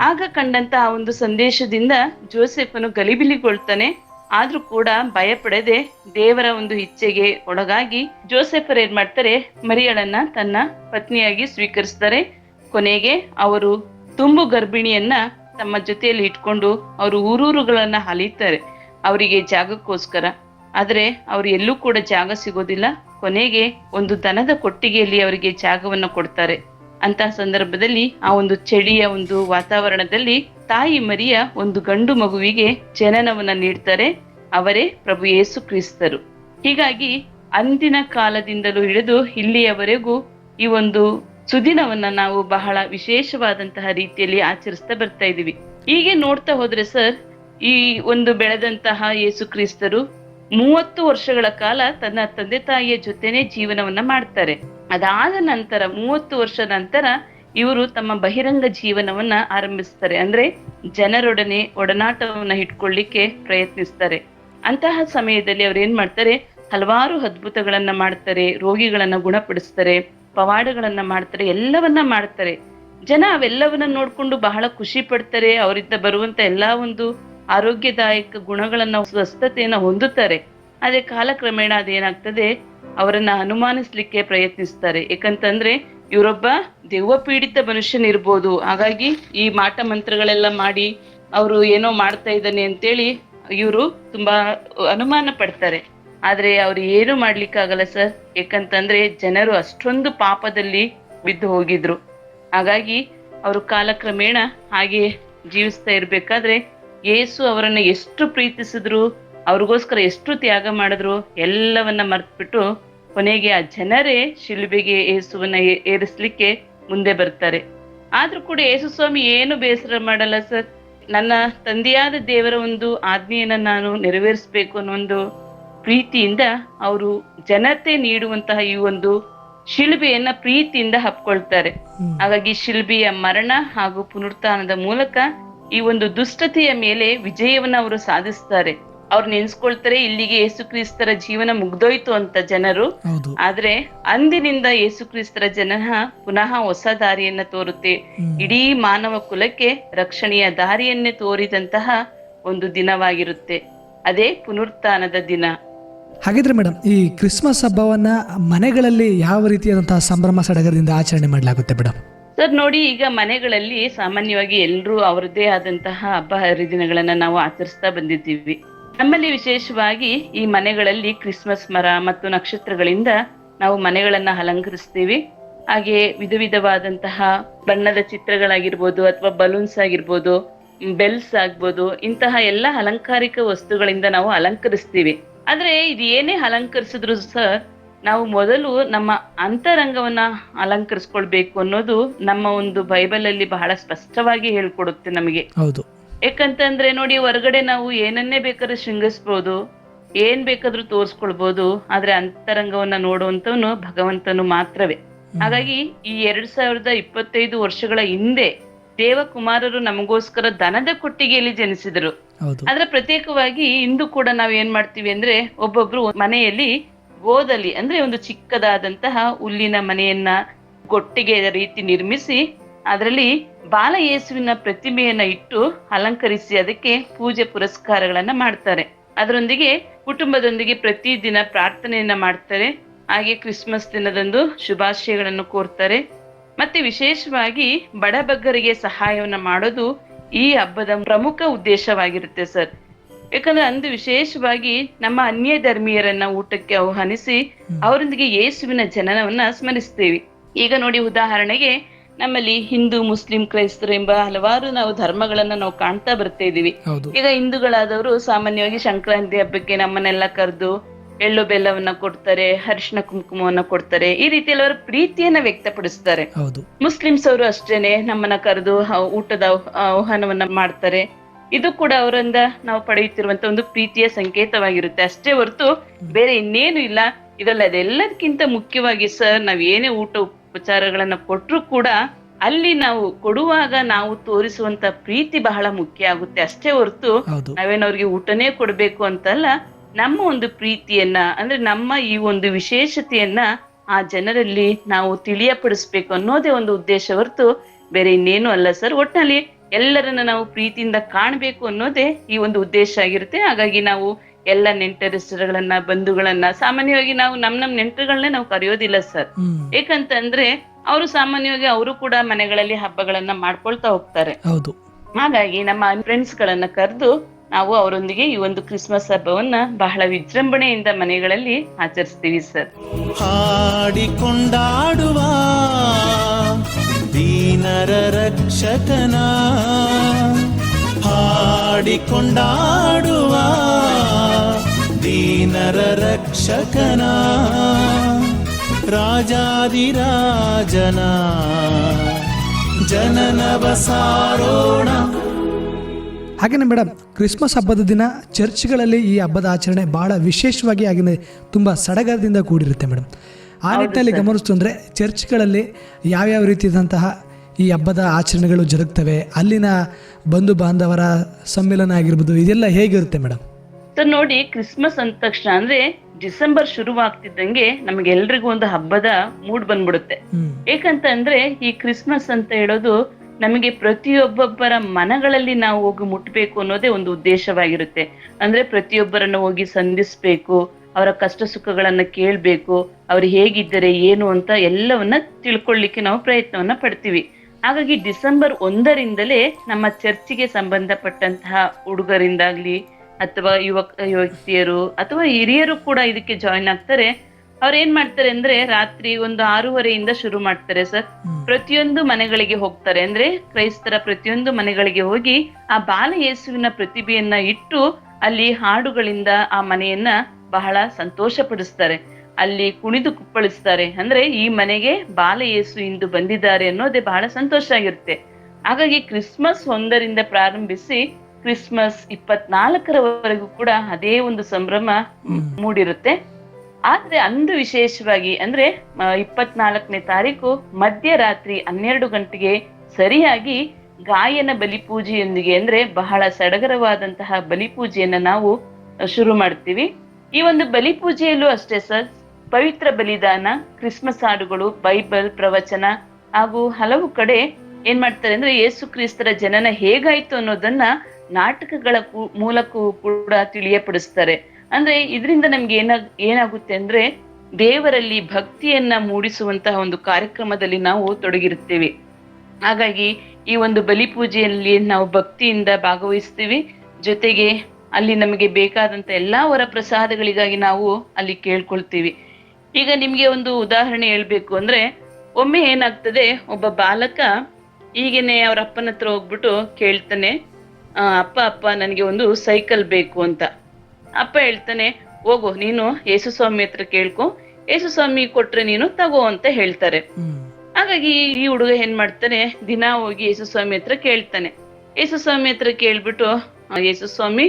ಆಗ ಕಂಡಂತ ಆ ಒಂದು ಸಂದೇಶದಿಂದ ಜೋಸೆಫನು ಗಲಿಬಿಲಿಗೊಳ್ತಾನೆ ಆದ್ರೂ ಕೂಡ ಭಯ ಪಡದೆ ದೇವರ ಒಂದು ಇಚ್ಛೆಗೆ ಒಳಗಾಗಿ ಜೋಸೆಫರ್ ಏನ್ ಮಾಡ್ತಾರೆ? ಮರಿಯಳನ್ನ ತನ್ನ ಪತ್ನಿಯಾಗಿ ಸ್ವೀಕರಿಸ್ತಾರೆ. ಕೊನೆಗೆ ಅವರು ತುಂಬು ಗರ್ಭಿಣಿಯನ್ನ ತಮ್ಮ ಜೊತೆಯಲ್ಲಿ ಇಟ್ಕೊಂಡು ಅವರು ಊರೂರುಗಳನ್ನ ಅಲಿತಾರೆ ಅವರಿಗೆ ಜಾಗಕ್ಕೋಸ್ಕರ. ಆದರೆ ಅವ್ರು ಎಲ್ಲೂ ಕೂಡ ಜಾಗ ಸಿಗೋದಿಲ್ಲ. ಕೊನೆಗೆ ಒಂದು ದನದ ಕೊಟ್ಟಿಗೆಯಲ್ಲಿ ಅವರಿಗೆ ಜಾಗವನ್ನ ಕೊಡ್ತಾರೆ. ಅಂತಹ ಸಂದರ್ಭದಲ್ಲಿ ಆ ಒಂದು ಚಳಿಯ ಒಂದು ವಾತಾವರಣದಲ್ಲಿ ತಾಯಿ ಮರಿಯ ಒಂದು ಗಂಡು ಮಗುವಿಗೆ ಜನನವನ್ನ ನೀಡ್ತಾರೆ, ಅವರೇ ಪ್ರಭು ಯೇಸು ಕ್ರಿಸ್ತರು. ಹೀಗಾಗಿ ಅಂದಿನ ಕಾಲದಿಂದಲೂ ಹಿಡಿದು ಇಲ್ಲಿಯವರೆಗೂ ಈ ಒಂದು ಸುದಿನವನ್ನ ನಾವು ಬಹಳ ವಿಶೇಷವಾದಂತಹ ರೀತಿಯಲ್ಲಿ ಆಚರಿಸ್ತಾ ಬರ್ತಾ ಇದೀವಿ ಹೀಗೆ ನೋಡ್ತಾ ಹೋದ್ರೆ ಸರ್, ಈ ಒಂದು ಬೆಳೆದಂತಹ ಯೇಸು ಕ್ರಿಸ್ತರು ಮೂವತ್ತು ವರ್ಷಗಳ ಕಾಲ ತನ್ನ ತಂದೆ ತಾಯಿಯ ಜೊತೆನೆ ಜೀವನವನ್ನ ಮಾಡ್ತಾರೆ. ಅದಾದ ನಂತರ, ಮೂವತ್ತು ವರ್ಷ ನಂತರ ಇವರು ತಮ್ಮ ಬಹಿರಂಗ ಜೀವನವನ್ನ ಆರಂಭಿಸ್ತಾರೆ. ಅಂದ್ರೆ ಜನರೊಡನೆ ಒಡನಾಟವನ್ನ ಇಟ್ಕೊಳ್ಳಿಕ್ಕೆ ಪ್ರಯತ್ನಿಸ್ತಾರೆ. ಅಂತಹ ಸಮಯದಲ್ಲಿ ಅವ್ರು ಏನ್ ಮಾಡ್ತಾರೆ? ಹಲವಾರು ಅದ್ಭುತಗಳನ್ನ ಮಾಡ್ತಾರೆ. ರೋಗಿಗಳನ್ನ ಗುಣಪಡಿಸ್ತಾರೆ. ಪವಾಡಗಳನ್ನ ಮಾಡ್ತಾರೆ. ಎಲ್ಲವನ್ನ ಮಾಡ್ತಾರೆ. ಜನ ಅವೆಲ್ಲವನ್ನ ನೋಡ್ಕೊಂಡು ಬಹಳ ಖುಷಿ ಪಡ್ತಾರೆ. ಅವರಿಂದ ಬರುವಂತ ಎಲ್ಲಾ ಒಂದು ಆರೋಗ್ಯದಾಯಕ ಗುಣಗಳನ್ನ, ಸ್ವಸ್ಥತೆಯನ್ನ ಹೊಂದುತ್ತಾರೆ. ಆದ್ರೆ ಕಾಲಕ್ರಮೇಣ ಅದೇನಾಗ್ತದೆ? ಅವರನ್ನ ಅನುಮಾನಿಸ್ಲಿಕ್ಕೆ ಪ್ರಯತ್ನಿಸ್ತಾರೆ. ಯಾಕಂತಂದ್ರೆ ಇವರೊಬ್ಬ ದೆವ್ವ ಪೀಡಿತ ಮನುಷ್ಯನಿರ್ಬೋದು. ಹಾಗಾಗಿ ಈ ಮಾಟ ಮಂತ್ರಗಳೆಲ್ಲ ಮಾಡಿ ಅವರು ಏನೋ ಮಾಡ್ತಾ ಇದ್ದಾನೆ ಅಂತೇಳಿ ಇವರು ತುಂಬಾ ಅನುಮಾನ ಪಡ್ತಾರೆ. ಆದ್ರೆ ಅವ್ರು ಏನು ಮಾಡ್ಲಿಕ್ಕಾಗಲ್ಲ ಸರ್? ಯಾಕಂತಂದ್ರೆ ಜನರು ಅಷ್ಟೊಂದು ಪಾಪದಲ್ಲಿ ಬಿದ್ದು ಹೋಗಿದ್ರು. ಹಾಗಾಗಿ ಅವರು ಕಾಲಕ್ರಮೇಣ ಹಾಗೆ ಜೀವಿಸ್ತಾ ಇರ್ಬೇಕಾದ್ರೆ ಯೇಸು ಅವರನ್ನ ಎಷ್ಟು ಪ್ರೀತಿಸಿದ್ರು, ಅವ್ರಿಗೋಸ್ಕರ ಎಷ್ಟು ತ್ಯಾಗ ಮಾಡಿದ್ರು, ಎಲ್ಲವನ್ನ ಮರ್ತ್ಬಿಟ್ಟು ಕೊನೆಗೆ ಆ ಜನರೇ ಶಿಲುಬೆಗೆ ಯೇಸುವನ್ನ ಏರಿಸ್ಲಿಕ್ಕೆ ಮುಂದೆ ಬರ್ತಾರೆ. ಆದ್ರೂ ಕೂಡ ಯೇಸು ಸ್ವಾಮಿ ಏನು ಬೇಸರ ಮಾಡಲ್ಲ ಸರ್. ನನ್ನ ತಂದೆಯಾದ ದೇವರ ಒಂದು ಆಜ್ಞೆಯನ್ನ ನಾನು ನೆರವೇರಿಸ್ಬೇಕು ಅನ್ನೋ ಒಂದು ಪ್ರೀತಿಯಿಂದ ಅವರು ಜನತೆ ನೀಡುವಂತಹ ಈ ಒಂದು ಶಿಲ್ಬೆಯನ್ನ ಪ್ರೀತಿಯಿಂದ ಹಪ್ಕೊಳ್ತಾರೆ. ಹಾಗಾಗಿ ಶಿಲ್ಬಿಯ ಮರಣ ಹಾಗೂ ಪುನರುತ್ಥಾನದ ಮೂಲಕ ಈ ಒಂದು ದುಷ್ಟತೆಯ ಮೇಲೆ ವಿಜಯವನ್ನ ಅವರು ಸಾಧಿಸ್ತಾರೆ. ಅವ್ರು ನೆನ್ಸ್ಕೊಳ್ತಾರೆ ಇಲ್ಲಿಗೆ ಯೇಸು ಕ್ರಿಸ್ತರ ಜೀವನ ಮುಗ್ದೋಯ್ತು ಅಂತ ಜನರು. ಆದ್ರೆ ಅಂದಿನಿಂದ ಯೇಸು ಕ್ರಿಸ್ತರ ಜನ ಪುನಃ ಹೊಸ ದಾರಿಯನ್ನ ತೋರುತ್ತೆ. ಇಡೀ ಮಾನವ ಕುಲಕ್ಕೆ ರಕ್ಷಣೆಯ ದಾರಿಯನ್ನೇ ತೋರಿದಂತಹ ಒಂದು ದಿನವಾಗಿರುತ್ತೆ. ಅದೇ ಪುನರುತ್ಥಾನದ ದಿನ. ಹಾಗಿದ್ರೆ ಮೇಡಮ್ ಈ ಕ್ರಿಸ್ಮಸ್ ಹಬ್ಬವನ್ನ ಮನೆಗಳಲ್ಲಿ ಯಾವ ರೀತಿಯಾದಂತಹ ಸಂಭ್ರಮ ಸಡಗರದಿಂದ ಆಚರಣೆ ಮಾಡಲಾಗುತ್ತೆ ಮೇಡಮ್ ಸರ್ ನೋಡಿ ಈಗ ಮನೆಗಳಲ್ಲಿ ಸಾಮಾನ್ಯವಾಗಿ ಎಲ್ಲರೂ ಅವರದೇ ಆದಂತಹ ಹಬ್ಬ ಹರಿದಿನಗಳನ್ನ ನಾವು ಆಚರಿಸ್ತಾ ಬಂದಿದ್ದೀವಿ. ನಮ್ಮಲ್ಲಿ ವಿಶೇಷವಾಗಿ ಈ ಮನೆಗಳಲ್ಲಿ ಕ್ರಿಸ್ಮಸ್ ಮರ ಮತ್ತು ನಕ್ಷತ್ರಗಳಿಂದ ನಾವು ಮನೆಗಳನ್ನ ಅಲಂಕರಿಸ್ತೀವಿ. ಹಾಗೆ ವಿಧ ವಿಧವಾದಂತಹ ಬಣ್ಣದ ಚಿತ್ರಗಳಾಗಿರ್ಬೋದು ಅಥವಾ ಬಲೂನ್ಸ್ ಆಗಿರ್ಬೋದು ಬೆಲ್ಸ್ ಆಗ್ಬೋದು, ಇಂತಹ ಎಲ್ಲ ಅಲಂಕಾರಿಕ ವಸ್ತುಗಳಿಂದ ನಾವು ಅಲಂಕರಿಸ್ತೀವಿ. ಆದ್ರೆ ಇದು ಏನೇ ಅಲಂಕರಿಸಿದ್ರು ಸಹ ನಾವು ಮೊದಲು ನಮ್ಮ ಅಂತರಂಗವನ್ನ ಅಲಂಕರಿಸ್ಕೊಳ್ಬೇಕು ಅನ್ನೋದು ನಮ್ಮ ಒಂದು ಬೈಬಲ್ ಅಲ್ಲಿ ಬಹಳ ಸ್ಪಷ್ಟವಾಗಿ ಹೇಳ್ಕೊಡುತ್ತೆ ನಮಗೆ. ಹೌದು. ಯಾಕಂತಂದ್ರೆ ನೋಡಿ ಹೊರಗಡೆ ನಾವು ಏನನ್ನೇ ಬೇಕಾದ್ರೂ ಶೃಂಗಿಸ್ಬೋದು ಏನ್ ಬೇಕಾದ್ರೂ ತೋರ್ಸ್ಕೊಳ್ಬೋದು ಆದ್ರೆ ಅಂತರಂಗವನ್ನ ನೋಡುವಂತವನು ಭಗವಂತನು ಮಾತ್ರವೇ. ಹಾಗಾಗಿ ಈ ಎರಡ್ ಸಾವಿರದ ಇಪ್ಪತ್ತೈದು ವರ್ಷಗಳ ಹಿಂದೆ ದೇವಕುಮಾರರು ನಮಗೋಸ್ಕರ ದನದ ಕೊಟ್ಟಿಗೆಯಲ್ಲಿ ಜನಿಸಿದರು. ಅದ್ರ ಆದ್ರೆ ಪ್ರತ್ಯೇಕವಾಗಿ ಇಂದು ಕೂಡ ನಾವ್ ಏನ್ ಮಾಡ್ತೀವಿ ಅಂದ್ರೆ ಒಬ್ಬೊಬ್ರು ಮನೆಯಲ್ಲಿ ಗೋದಲ್ಲಿ ಅಂದ್ರೆ ಒಂದು ಚಿಕ್ಕದಾದಂತಹ ಹುಲ್ಲಿನ ಮನೆಯನ್ನ ಕೊಟ್ಟಿಗೆ ರೀತಿ ನಿರ್ಮಿಸಿ ಅದರಲ್ಲಿ ಬಾಲ ಯೇಸುವಿನ ಪ್ರತಿಮೆಯನ್ನ ಇಟ್ಟು ಅಲಂಕರಿಸಿ ಅದಕ್ಕೆ ಪೂಜೆ ಪುರಸ್ಕಾರಗಳನ್ನ ಮಾಡ್ತಾರೆ. ಅದರೊಂದಿಗೆ ಕುಟುಂಬದೊಂದಿಗೆ ಪ್ರತಿದಿನ ಪ್ರಾರ್ಥನೆಯನ್ನ ಮಾಡ್ತಾರೆ. ಹಾಗೆ ಕ್ರಿಸ್ಮಸ್ ದಿನದಂದು ಶುಭಾಶಯಗಳನ್ನು ಕೋರ್ತಾರೆ. ಮತ್ತೆ ವಿಶೇಷವಾಗಿ ಬಡಬಗ್ಗರಿಗೆ ಸಹಾಯವನ್ನ ಮಾಡೋದು ಈ ಹಬ್ಬದ ಪ್ರಮುಖ ಉದ್ದೇಶವಾಗಿರುತ್ತೆ ಸರ್. ಯಾಕಂದ್ರೆ ಅಂದು ವಿಶೇಷವಾಗಿ ನಮ್ಮ ಅನ್ಯ ಧರ್ಮೀಯರನ್ನ ಊಟಕ್ಕೆ ಆಹ್ವಾನಿಸಿ ಅವರೊಂದಿಗೆ ಯೇಸುವಿನ ಜನನವನ್ನ ಸ್ಮರಿಸ್ತೇವೆ. ಈಗ ನೋಡಿ ಉದಾಹರಣೆಗೆ ನಮ್ಮಲ್ಲಿ ಹಿಂದೂ ಮುಸ್ಲಿಂ ಕ್ರೈಸ್ತರು ಎಂಬ ಹಲವಾರು ನಾವು ಧರ್ಮಗಳನ್ನ ನಾವು ಕಾಣ್ತಾ ಬರ್ತಾ ಇದೀವಿ ಈಗ ಹಿಂದೂಗಳಾದವರು ಸಾಮಾನ್ಯವಾಗಿ ಸಂಕ್ರಾಂತಿ ಹಬ್ಬಕ್ಕೆ ನಮ್ಮನ್ನೆಲ್ಲ ಕರೆದು ಎಳ್ಳು ಬೆಲ್ಲವನ್ನ ಕೊಡ್ತಾರೆ ಅರಿಶಿನ ಕುಂಕುಮವನ್ನ ಕೊಡ್ತಾರೆ ಈ ರೀತಿ ಅವರ ಪ್ರೀತಿಯನ್ನ ವ್ಯಕ್ತಪಡಿಸ್ತಾರೆ. ಮುಸ್ಲಿಮ್ಸ್ ಅವರು ಅಷ್ಟೇನೆ ನಮ್ಮನ್ನ ಕರೆದು ಊಟದ ಆಹ್- ಆಹ್ವಾನವನ್ನ ಮಾಡ್ತಾರೆ. ಇದು ಕೂಡ ಅವರಿಂದ ನಾವು ಪಡೆಯುತ್ತಿರುವಂತ ಒಂದು ಪ್ರೀತಿಯ ಸಂಕೇತವಾಗಿರುತ್ತೆ. ಅಷ್ಟೇ ಹೊರತು ಬೇರೆ ಇನ್ನೇನು ಇಲ್ಲ. ಇದಲ್ಲ ಅದೆಲ್ಲದಕ್ಕಿಂತ ಮುಖ್ಯವಾಗಿ ಸರ್ ನಾವ್ ಏನೇ ಊಟ ಉಪಚಾರಗಳನ್ನ ಕೊಟ್ಟರು ಕೂಡ ಅಲ್ಲಿ ನಾವು ಕೊಡುವಾಗ ನಾವು ತೋರಿಸುವಂತ ಪ್ರೀತಿ ಬಹಳ ಮುಖ್ಯ ಆಗುತ್ತೆ. ಅಷ್ಟೇ ಹೊರತು ನಾವೇನವ್ರಿಗೆ ನಾವೇನ್ ಅವ್ರಿಗೆ ಊಟನೇ ಕೊಡ್ಬೇಕು ಅಂತಲ್ಲ ನಮ್ಮ ಒಂದು ಪ್ರೀತಿಯನ್ನ ಅಂದ್ರೆ ನಮ್ಮ ಈ ಒಂದು ವಿಶೇಷತೆಯನ್ನ ಆ ಜನರಲ್ಲಿ ನಾವು ತಿಳಿಯಪಡಿಸ್ಬೇಕು ಅನ್ನೋದೇ ಒಂದು ಉದ್ದೇಶ ಹೊರತು ಬೇರೆ ಇನ್ನೇನು ಅಲ್ಲ ಸರ್. ಒಟ್ಟಿನಲ್ಲಿ ಎಲ್ಲರನ್ನ ನಾವು ಪ್ರೀತಿಯಿಂದ ಕಾಣಬೇಕು ಅನ್ನೋದೇ ಈ ಒಂದು ಉದ್ದೇಶ ಆಗಿರುತ್ತೆ. ಹಾಗಾಗಿ ನಾವು ಎಲ್ಲ ನೆಂಟರಿಷ್ಟರುಗಳನ್ನ ಬಂಧುಗಳನ್ನ ಸಾಮಾನ್ಯವಾಗಿ ನಾವು ನಮ್ ನಮ್ ನೆಂಟರುಗಳನ್ನೇ ನಾವು ಕರೆಯೋದಿಲ್ಲ ಸರ್. ಏಕಂತಂದ್ರೆ ಅವರು ಸಾಮಾನ್ಯವಾಗಿ ಅವರು ಕೂಡ ಮನೆಗಳಲ್ಲಿ ಹಬ್ಬಗಳನ್ನ ಮಾಡ್ಕೊಳ್ತಾ ಹೋಗ್ತಾರೆ. ಹೌದು. ಹಾಗಾಗಿ ನಮ್ಮ ಫ್ರೆಂಡ್ಸ್ ಗಳನ್ನ ಕರೆದು ನಾವು ಅವರೊಂದಿಗೆ ಈ ಒಂದು ಕ್ರಿಸ್ಮಸ್ ಹಬ್ಬವನ್ನ ಬಹಳ ವಿಜೃಂಭಣೆಯಿಂದ ಮನೆಗಳಲ್ಲಿ ಆಚರಿಸ್ತೀವಿ ಸರ್. ಹಾಡಿಕೊಂಡಾಡುವ ದೀನರ ರಕ್ಷಕನ ಹಾಡಿಕೊಂಡಾಡುವ ದೀನರ ರಕ್ಷಕನ ರಾಜಾದಿರಾಜನ ಜನನ ಬಸಾರೋಣ. ಹಾಗೆಯೇ ಮೇಡಮ್ ಕ್ರಿಸ್ಮಸ್ ಹಬ್ಬದ ದಿನ ಚರ್ಚ್ಗಳಲ್ಲಿ ಈ ಹಬ್ಬದ ಆಚರಣೆ ಬಹಳ ವಿಶೇಷವಾಗಿ ಹಾಗೆಯೇ ತುಂಬ ಸಡಗರದಿಂದ ಕೂಡಿರುತ್ತೆ ಮೇಡಮ್ ಆ ನಿಟ್ಟಿನಲ್ಲಿ ಗಮನಿಸ್ತು ಅಂದರೆ ಚರ್ಚ್ಗಳಲ್ಲಿ ಯಾವ್ಯಾವ ರೀತಿಯಾದಂತಹ ಈ ಹಬ್ಬದ ಆಚರಣೆಗಳು ಜರುಗ್ತವೆ ಅಲ್ಲಿನ ಬಂಧು ಬಾಂಧವರ ಸಮ್ಮಿಲನ ಆಗಿರ್ಬೋದು ಇದೆಲ್ಲ ಹೇಗಿರುತ್ತೆ ಮೇಡಮ್ ಸರ್ ನೋಡಿ ಕ್ರಿಸ್ಮಸ್ ಅಂದ ತಕ್ಷಣ ಅಂದ್ರೆ ಡಿಸೆಂಬರ್ ಶುರುವಾಗ್ತಿದ್ದಂಗೆ ನಮ್ಗೆಲ್ರಿಗೂ ಒಂದು ಹಬ್ಬದ ಮೂಡ್ ಬಂದ್ಬಿಡುತ್ತೆ. ಏಕಂತ ಅಂದ್ರೆ ಈ ಕ್ರಿಸ್ಮಸ್ ಅಂತ ಹೇಳೋದು ನಮಗೆ ಪ್ರತಿಯೊಬ್ಬೊಬ್ಬರ ಮನಗಳಲ್ಲಿ ನಾವು ಹೋಗಿ ಮುಟ್ಬೇಕು ಅನ್ನೋದೇ ಒಂದು ಉದ್ದೇಶವಾಗಿರುತ್ತೆ. ಅಂದ್ರೆ ಪ್ರತಿಯೊಬ್ಬರನ್ನ ಹೋಗಿ ಸಂಧಿಸ್ಬೇಕು ಅವರ ಕಷ್ಟ ಸುಖಗಳನ್ನ ಕೇಳ್ಬೇಕು ಅವ್ರು ಹೇಗಿದ್ದಾರೆ ಏನು ಅಂತ ಎಲ್ಲವನ್ನ ತಿಳ್ಕೊಳ್ಳಿಕ್ಕೆ ನಾವು ಪ್ರಯತ್ನವನ್ನ ಪಡ್ತೀವಿ. ಹಾಗಾಗಿ ಡಿಸೆಂಬರ್ ಒಂದರಿಂದಲೇ ನಮ್ಮ ಚರ್ಚಿಗೆ ಸಂಬಂಧಪಟ್ಟಂತಹ ಹುಡುಗರಿಂದಾಗ್ಲಿ ಅಥವಾ ಯುವಕ ಯುವತಿಯರು ಅಥವಾ ಹಿರಿಯರು ಕೂಡ ಇದಕ್ಕೆ ಜಾಯಿನ್ ಆಗ್ತಾರೆ. ಅವ್ರು ಏನ್ ಮಾಡ್ತಾರೆ ಅಂದ್ರೆ ರಾತ್ರಿ ಒಂದು ಆರೂವರೆಯಿಂದ ಶುರು ಮಾಡ್ತಾರೆ ಸರ್. ಪ್ರತಿಯೊಂದು ಮನೆಗಳಿಗೆ ಹೋಗ್ತಾರೆ. ಅಂದ್ರೆ ಕ್ರೈಸ್ತರ ಪ್ರತಿಯೊಂದು ಮನೆಗಳಿಗೆ ಹೋಗಿ ಆ ಬಾಲ ಯೇಸುವಿನ ಪ್ರತಿಭೆಯನ್ನ ಇಟ್ಟು ಅಲ್ಲಿ ಹಾಡುಗಳಿಂದ ಆ ಮನೆಯನ್ನ ಬಹಳ ಸಂತೋಷ ಪಡಿಸ್ತಾರೆ ಅಲ್ಲಿ ಕುಣಿದು ಕುಪ್ಪಳಿಸ್ತಾರೆ. ಅಂದ್ರೆ ಈ ಮನೆಗೆ ಬಾಲ ಯೇಸು ಇಂದು ಬಂದಿದ್ದಾರೆ ಅನ್ನೋದೇ ಬಹಳ ಸಂತೋಷ ಆಗಿರುತ್ತೆ. ಹಾಗಾಗಿ ಕ್ರಿಸ್ಮಸ್ ಒಂದರಿಂದ ಪ್ರಾರಂಭಿಸಿ ಕ್ರಿಸ್ಮಸ್ ಇಪ್ಪತ್ನಾಲ್ಕರವರೆಗೂ ಕೂಡ ಅದೇ ಒಂದು ಸಂಭ್ರಮ ಮೂಡಿರುತ್ತೆ. ಆದ್ರೆ ಅಂದು ವಿಶೇಷವಾಗಿ ಅಂದ್ರೆ ಇಪ್ಪತ್ನಾಲ್ಕನೇ ತಾರೀಕು ಮಧ್ಯರಾತ್ರಿ ಹನ್ನೆರಡು ಗಂಟೆಗೆ ಸರಿಯಾಗಿ ಗಾಯನ ಬಲಿಪೂಜೆಯೊಂದಿಗೆ ಅಂದ್ರೆ ಬಹಳ ಸಡಗರವಾದಂತಹ ಬಲಿಪೂಜೆಯನ್ನ ನಾವು ಶುರು ಮಾಡ್ತೀವಿ. ಈ ಒಂದು ಬಲಿಪೂಜೆಯಲ್ಲೂ ಅಷ್ಟೇ ಸರ್ ಪವಿತ್ರ ಬಲಿದಾನ ಕ್ರಿಸ್ಮಸ್ ಹಾಡುಗಳು ಬೈಬಲ್ ಪ್ರವಚನ ಹಾಗೂ ಹಲವು ಕಡೆ ಏನ್ ಮಾಡ್ತಾರೆ ಅಂದ್ರೆ ಯೇಸು ಕ್ರಿಸ್ತರ ಜನನ ಹೇಗಾಯ್ತು ಅನ್ನೋದನ್ನ ನಾಟಕಗಳ ಮೂಲಕವೂ ಕೂಡ ತಿಳಿಯಪಡಿಸ್ತಾರೆ. ಅಂದ್ರೆ ಇದರಿಂದ ನಮ್ಗೆ ಏನ, ಏನಾಗುತ್ತೆ ಅಂದ್ರೆ ದೇವರಲ್ಲಿ ಭಕ್ತಿಯನ್ನ ಮೂಡಿಸುವಂತಹ ಒಂದು ಕಾರ್ಯಕ್ರಮದಲ್ಲಿ ನಾವು ತೊಡಗಿರುತ್ತೇವೆ. ಹಾಗಾಗಿ ಈ ಒಂದು ಬಲಿ ಪೂಜೆಯಲ್ಲಿ ನಾವು ಭಕ್ತಿಯಿಂದ ಭಾಗವಹಿಸ್ತೀವಿ. ಜೊತೆಗೆ ಅಲ್ಲಿ ನಮಗೆ ಬೇಕಾದಂತ ಎಲ್ಲಾ ವರ ಪ್ರಸಾದಗಳಿಗಾಗಿ ನಾವು ಅಲ್ಲಿ ಕೇಳ್ಕೊಳ್ತೀವಿ. ಈಗ ನಿಮ್ಗೆ ಒಂದು ಉದಾಹರಣೆ ಹೇಳ್ಬೇಕು ಅಂದ್ರೆ ಒಮ್ಮೆ ಏನಾಗ್ತದೆ, ಒಬ್ಬ ಬಾಲಕ ಈಗೇನೆ ಅವ್ರ ಅಪ್ಪನ ಹತ್ರ ಹೋಗ್ಬಿಟ್ಟು ಕೇಳ್ತಾನೆ ಅಪ್ಪ ಅಪ್ಪ ನನಗೆ ಒಂದು ಸೈಕಲ್ ಬೇಕು ಅಂತ. ಅಪ್ಪ ಹೇಳ್ತಾನೆ ಹೋಗು ನೀನು ಯೇಸು ಸ್ವಾಮಿ ಹತ್ರ ಕೇಳ್ಕೊ. ಯೇಸುಸ್ವಾಮಿ ಕೊಟ್ರೆ ನೀನು ತಗೋ ಅಂತ ಹೇಳ್ತಾರೆ. ಹಾಗಾಗಿ ಈ ಹುಡುಗ ಏನ್ ಮಾಡ್ತಾನೆ ದಿನ ಹೋಗಿ ಯೇಸುಸ್ವಾಮಿ ಹತ್ರ ಕೇಳ್ತಾನೆ. ಯೇಸುಸ್ವಾಮಿ ಹತ್ರ ಕೇಳ್ಬಿಟ್ಟು ಯೇಸು ಸ್ವಾಮಿ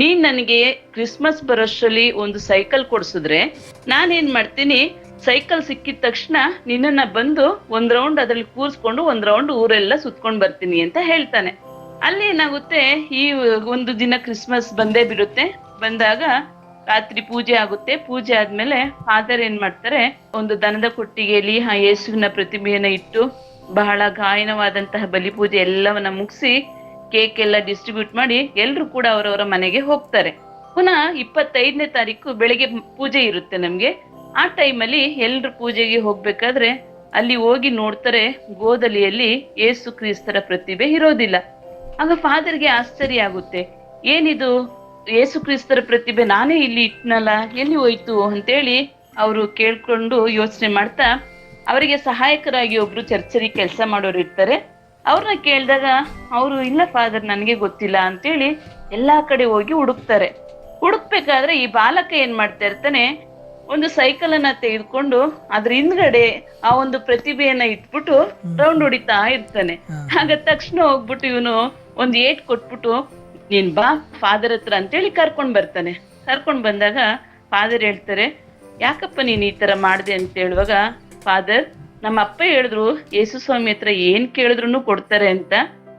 ನೀನ್ ನನಗೆ ಕ್ರಿಸ್ಮಸ್ ಬರೋಷ್ಟರಲ್ಲಿ ಒಂದು ಸೈಕಲ್ ಕೊಡ್ಸಿದ್ರೆ ನಾನೇನ್ ಮಾಡ್ತೀನಿ ಸೈಕಲ್ ಸಿಕ್ಕಿದ ತಕ್ಷಣ ನಿನ್ನನ್ನ ಬಂದು ಒಂದ್ ರೌಂಡ್ ಅದ್ರಲ್ಲಿ ಕೂರ್ಸ್ಕೊಂಡು ಒಂದ್ ರೌಂಡ್ ಊರೆಲ್ಲ ಸುತ್ಕೊಂಡ್ ಬರ್ತೀನಿ ಅಂತ ಹೇಳ್ತಾನೆ. ಅಲ್ಲಿ ಏನಾಗುತ್ತೆ? ಈ ಒಂದು ದಿನ ಕ್ರಿಸ್ಮಸ್ ಬಂದೇ ಬಿಡುತ್ತೆ. ಬಂದಾಗ ರಾತ್ರಿ ಪೂಜೆ ಆಗುತ್ತೆ. ಪೂಜೆ ಆದ್ಮೇಲೆ ಫಾದರ್ ಏನ್ ಮಾಡ್ತಾರೆ? ಒಂದು ದನದ ಕೊಟ್ಟಿಗೆಯಲ್ಲಿ, ಆ ಯೇಸುವಿನ ಪ್ರತಿಮೆಯನ್ನ ಇಟ್ಟು ಬಹಳ ಗಾಯನವಾದಂತಹ ಬಲಿ ಪೂಜೆ ಎಲ್ಲವನ್ನ ಮುಗಿಸಿ ಕೇಕ್ ಎಲ್ಲ ಡಿಸ್ಟ್ರಿಬ್ಯೂಟ್ ಮಾಡಿ ಎಲ್ರು ಕೂಡ ಅವರವರ ಮನೆಗೆ ಹೋಗ್ತಾರೆ. ಪುನಃ ಇಪ್ಪತ್ತೈದನೇ ತಾರೀಕು ಬೆಳಿಗ್ಗೆ ಪೂಜೆ ಇರುತ್ತೆ ನಮ್ಗೆ. ಆ ಟೈಮಲ್ಲಿ ಎಲ್ರು ಪೂಜೆಗೆ ಹೋಗ್ಬೇಕಾದ್ರೆ ಅಲ್ಲಿ ಹೋಗಿ ನೋಡ್ತಾರೆ ಗೋದಲಿಯಲ್ಲಿ ಯೇಸು ಕ್ರಿಸ್ತರ ಪ್ರತಿಭೆ ಇರೋದಿಲ್ಲ. ಆಗ ಫಾದರ್ಗೆ ಆಶ್ಚರ್ಯ ಆಗುತ್ತೆ. ಏನಿದು? ಯೇಸು ಕ್ರಿಸ್ತರ ಪ್ರತಿಭೆ ನಾನೇ ಇಲ್ಲಿ ಇಟ್ನಲ್ಲ? ಎಲ್ಲಿ ಹೋಯ್ತು? ಅಂತೇಳಿ ಅವರು ಕೇಳ್ಕೊಂಡು ಯೋಚನೆ ಮಾಡ್ತಾ, ಅವರಿಗೆ ಸಹಾಯಕರಾಗಿ ಒಬ್ರು ಚರ್ಚರಿ ಕೆಲಸ ಮಾಡೋರು ಇರ್ತಾರೆ. ಅವ್ರನ್ನ ಕೇಳಿದಾಗ, ಅವರು, ಇಲ್ಲ ಫಾದರ್ ನನಗೆ ಗೊತ್ತಿಲ್ಲ ಅಂತೇಳಿ ಎಲ್ಲಾ ಕಡೆ ಹೋಗಿ ಹುಡುಕ್ತಾರೆ. ಹುಡುಕ್ಬೇಕಾದ್ರೆ ಈ ಬಾಲಕ ಏನ್ ಮಾಡ್ತಾ ಇರ್ತಾನೆ ಒಂದು ಸೈಕಲ್ ಅನ್ನ ತೆಗೆದುಕೊಂಡು ಅದ್ರ ಹಿಂದ್ಗಡೆ ಆ ಒಂದು ಪ್ರತಿಭೆಯನ್ನ ಇಟ್ಬಿಟ್ಟು ರೌಂಡ್ ಹೊಡಿತಾ ಇರ್ತಾನೆ. ಆಗ ತಕ್ಷಣ ಹೋಗ್ಬಿಟ್ಟು ಇವನು ಒಂದ್ ಏಟ್ ಕೊಟ್ಬಿಟ್ಟು ನೀನ್ ಬಾ ಫಾದರ್ ಹತ್ರ ಅಂತೇಳಿ ಕರ್ಕೊಂಡ್ ಬರ್ತಾನೆ. ಕರ್ಕೊಂಡ್ ಬಂದಾಗ ಫಾದರ್ ಹೇಳ್ತಾರೆ ಯಾಕಪ್ಪ ನೀನ್ ಈ ತರ ಮಾಡ್ದೆ ಅಂತ ಹೇಳುವಾಗ ಫಾದರ್ ನಮ್ಮ ಅಪ್ಪ ಹೇಳಿದ್ರು ಯೇಸು ಸ್ವಾಮಿ ಹತ್ರ ಏನ್ ಕೇಳಿದ್ರು ಕೊಡ್ತಾರೆ ಅಂತ.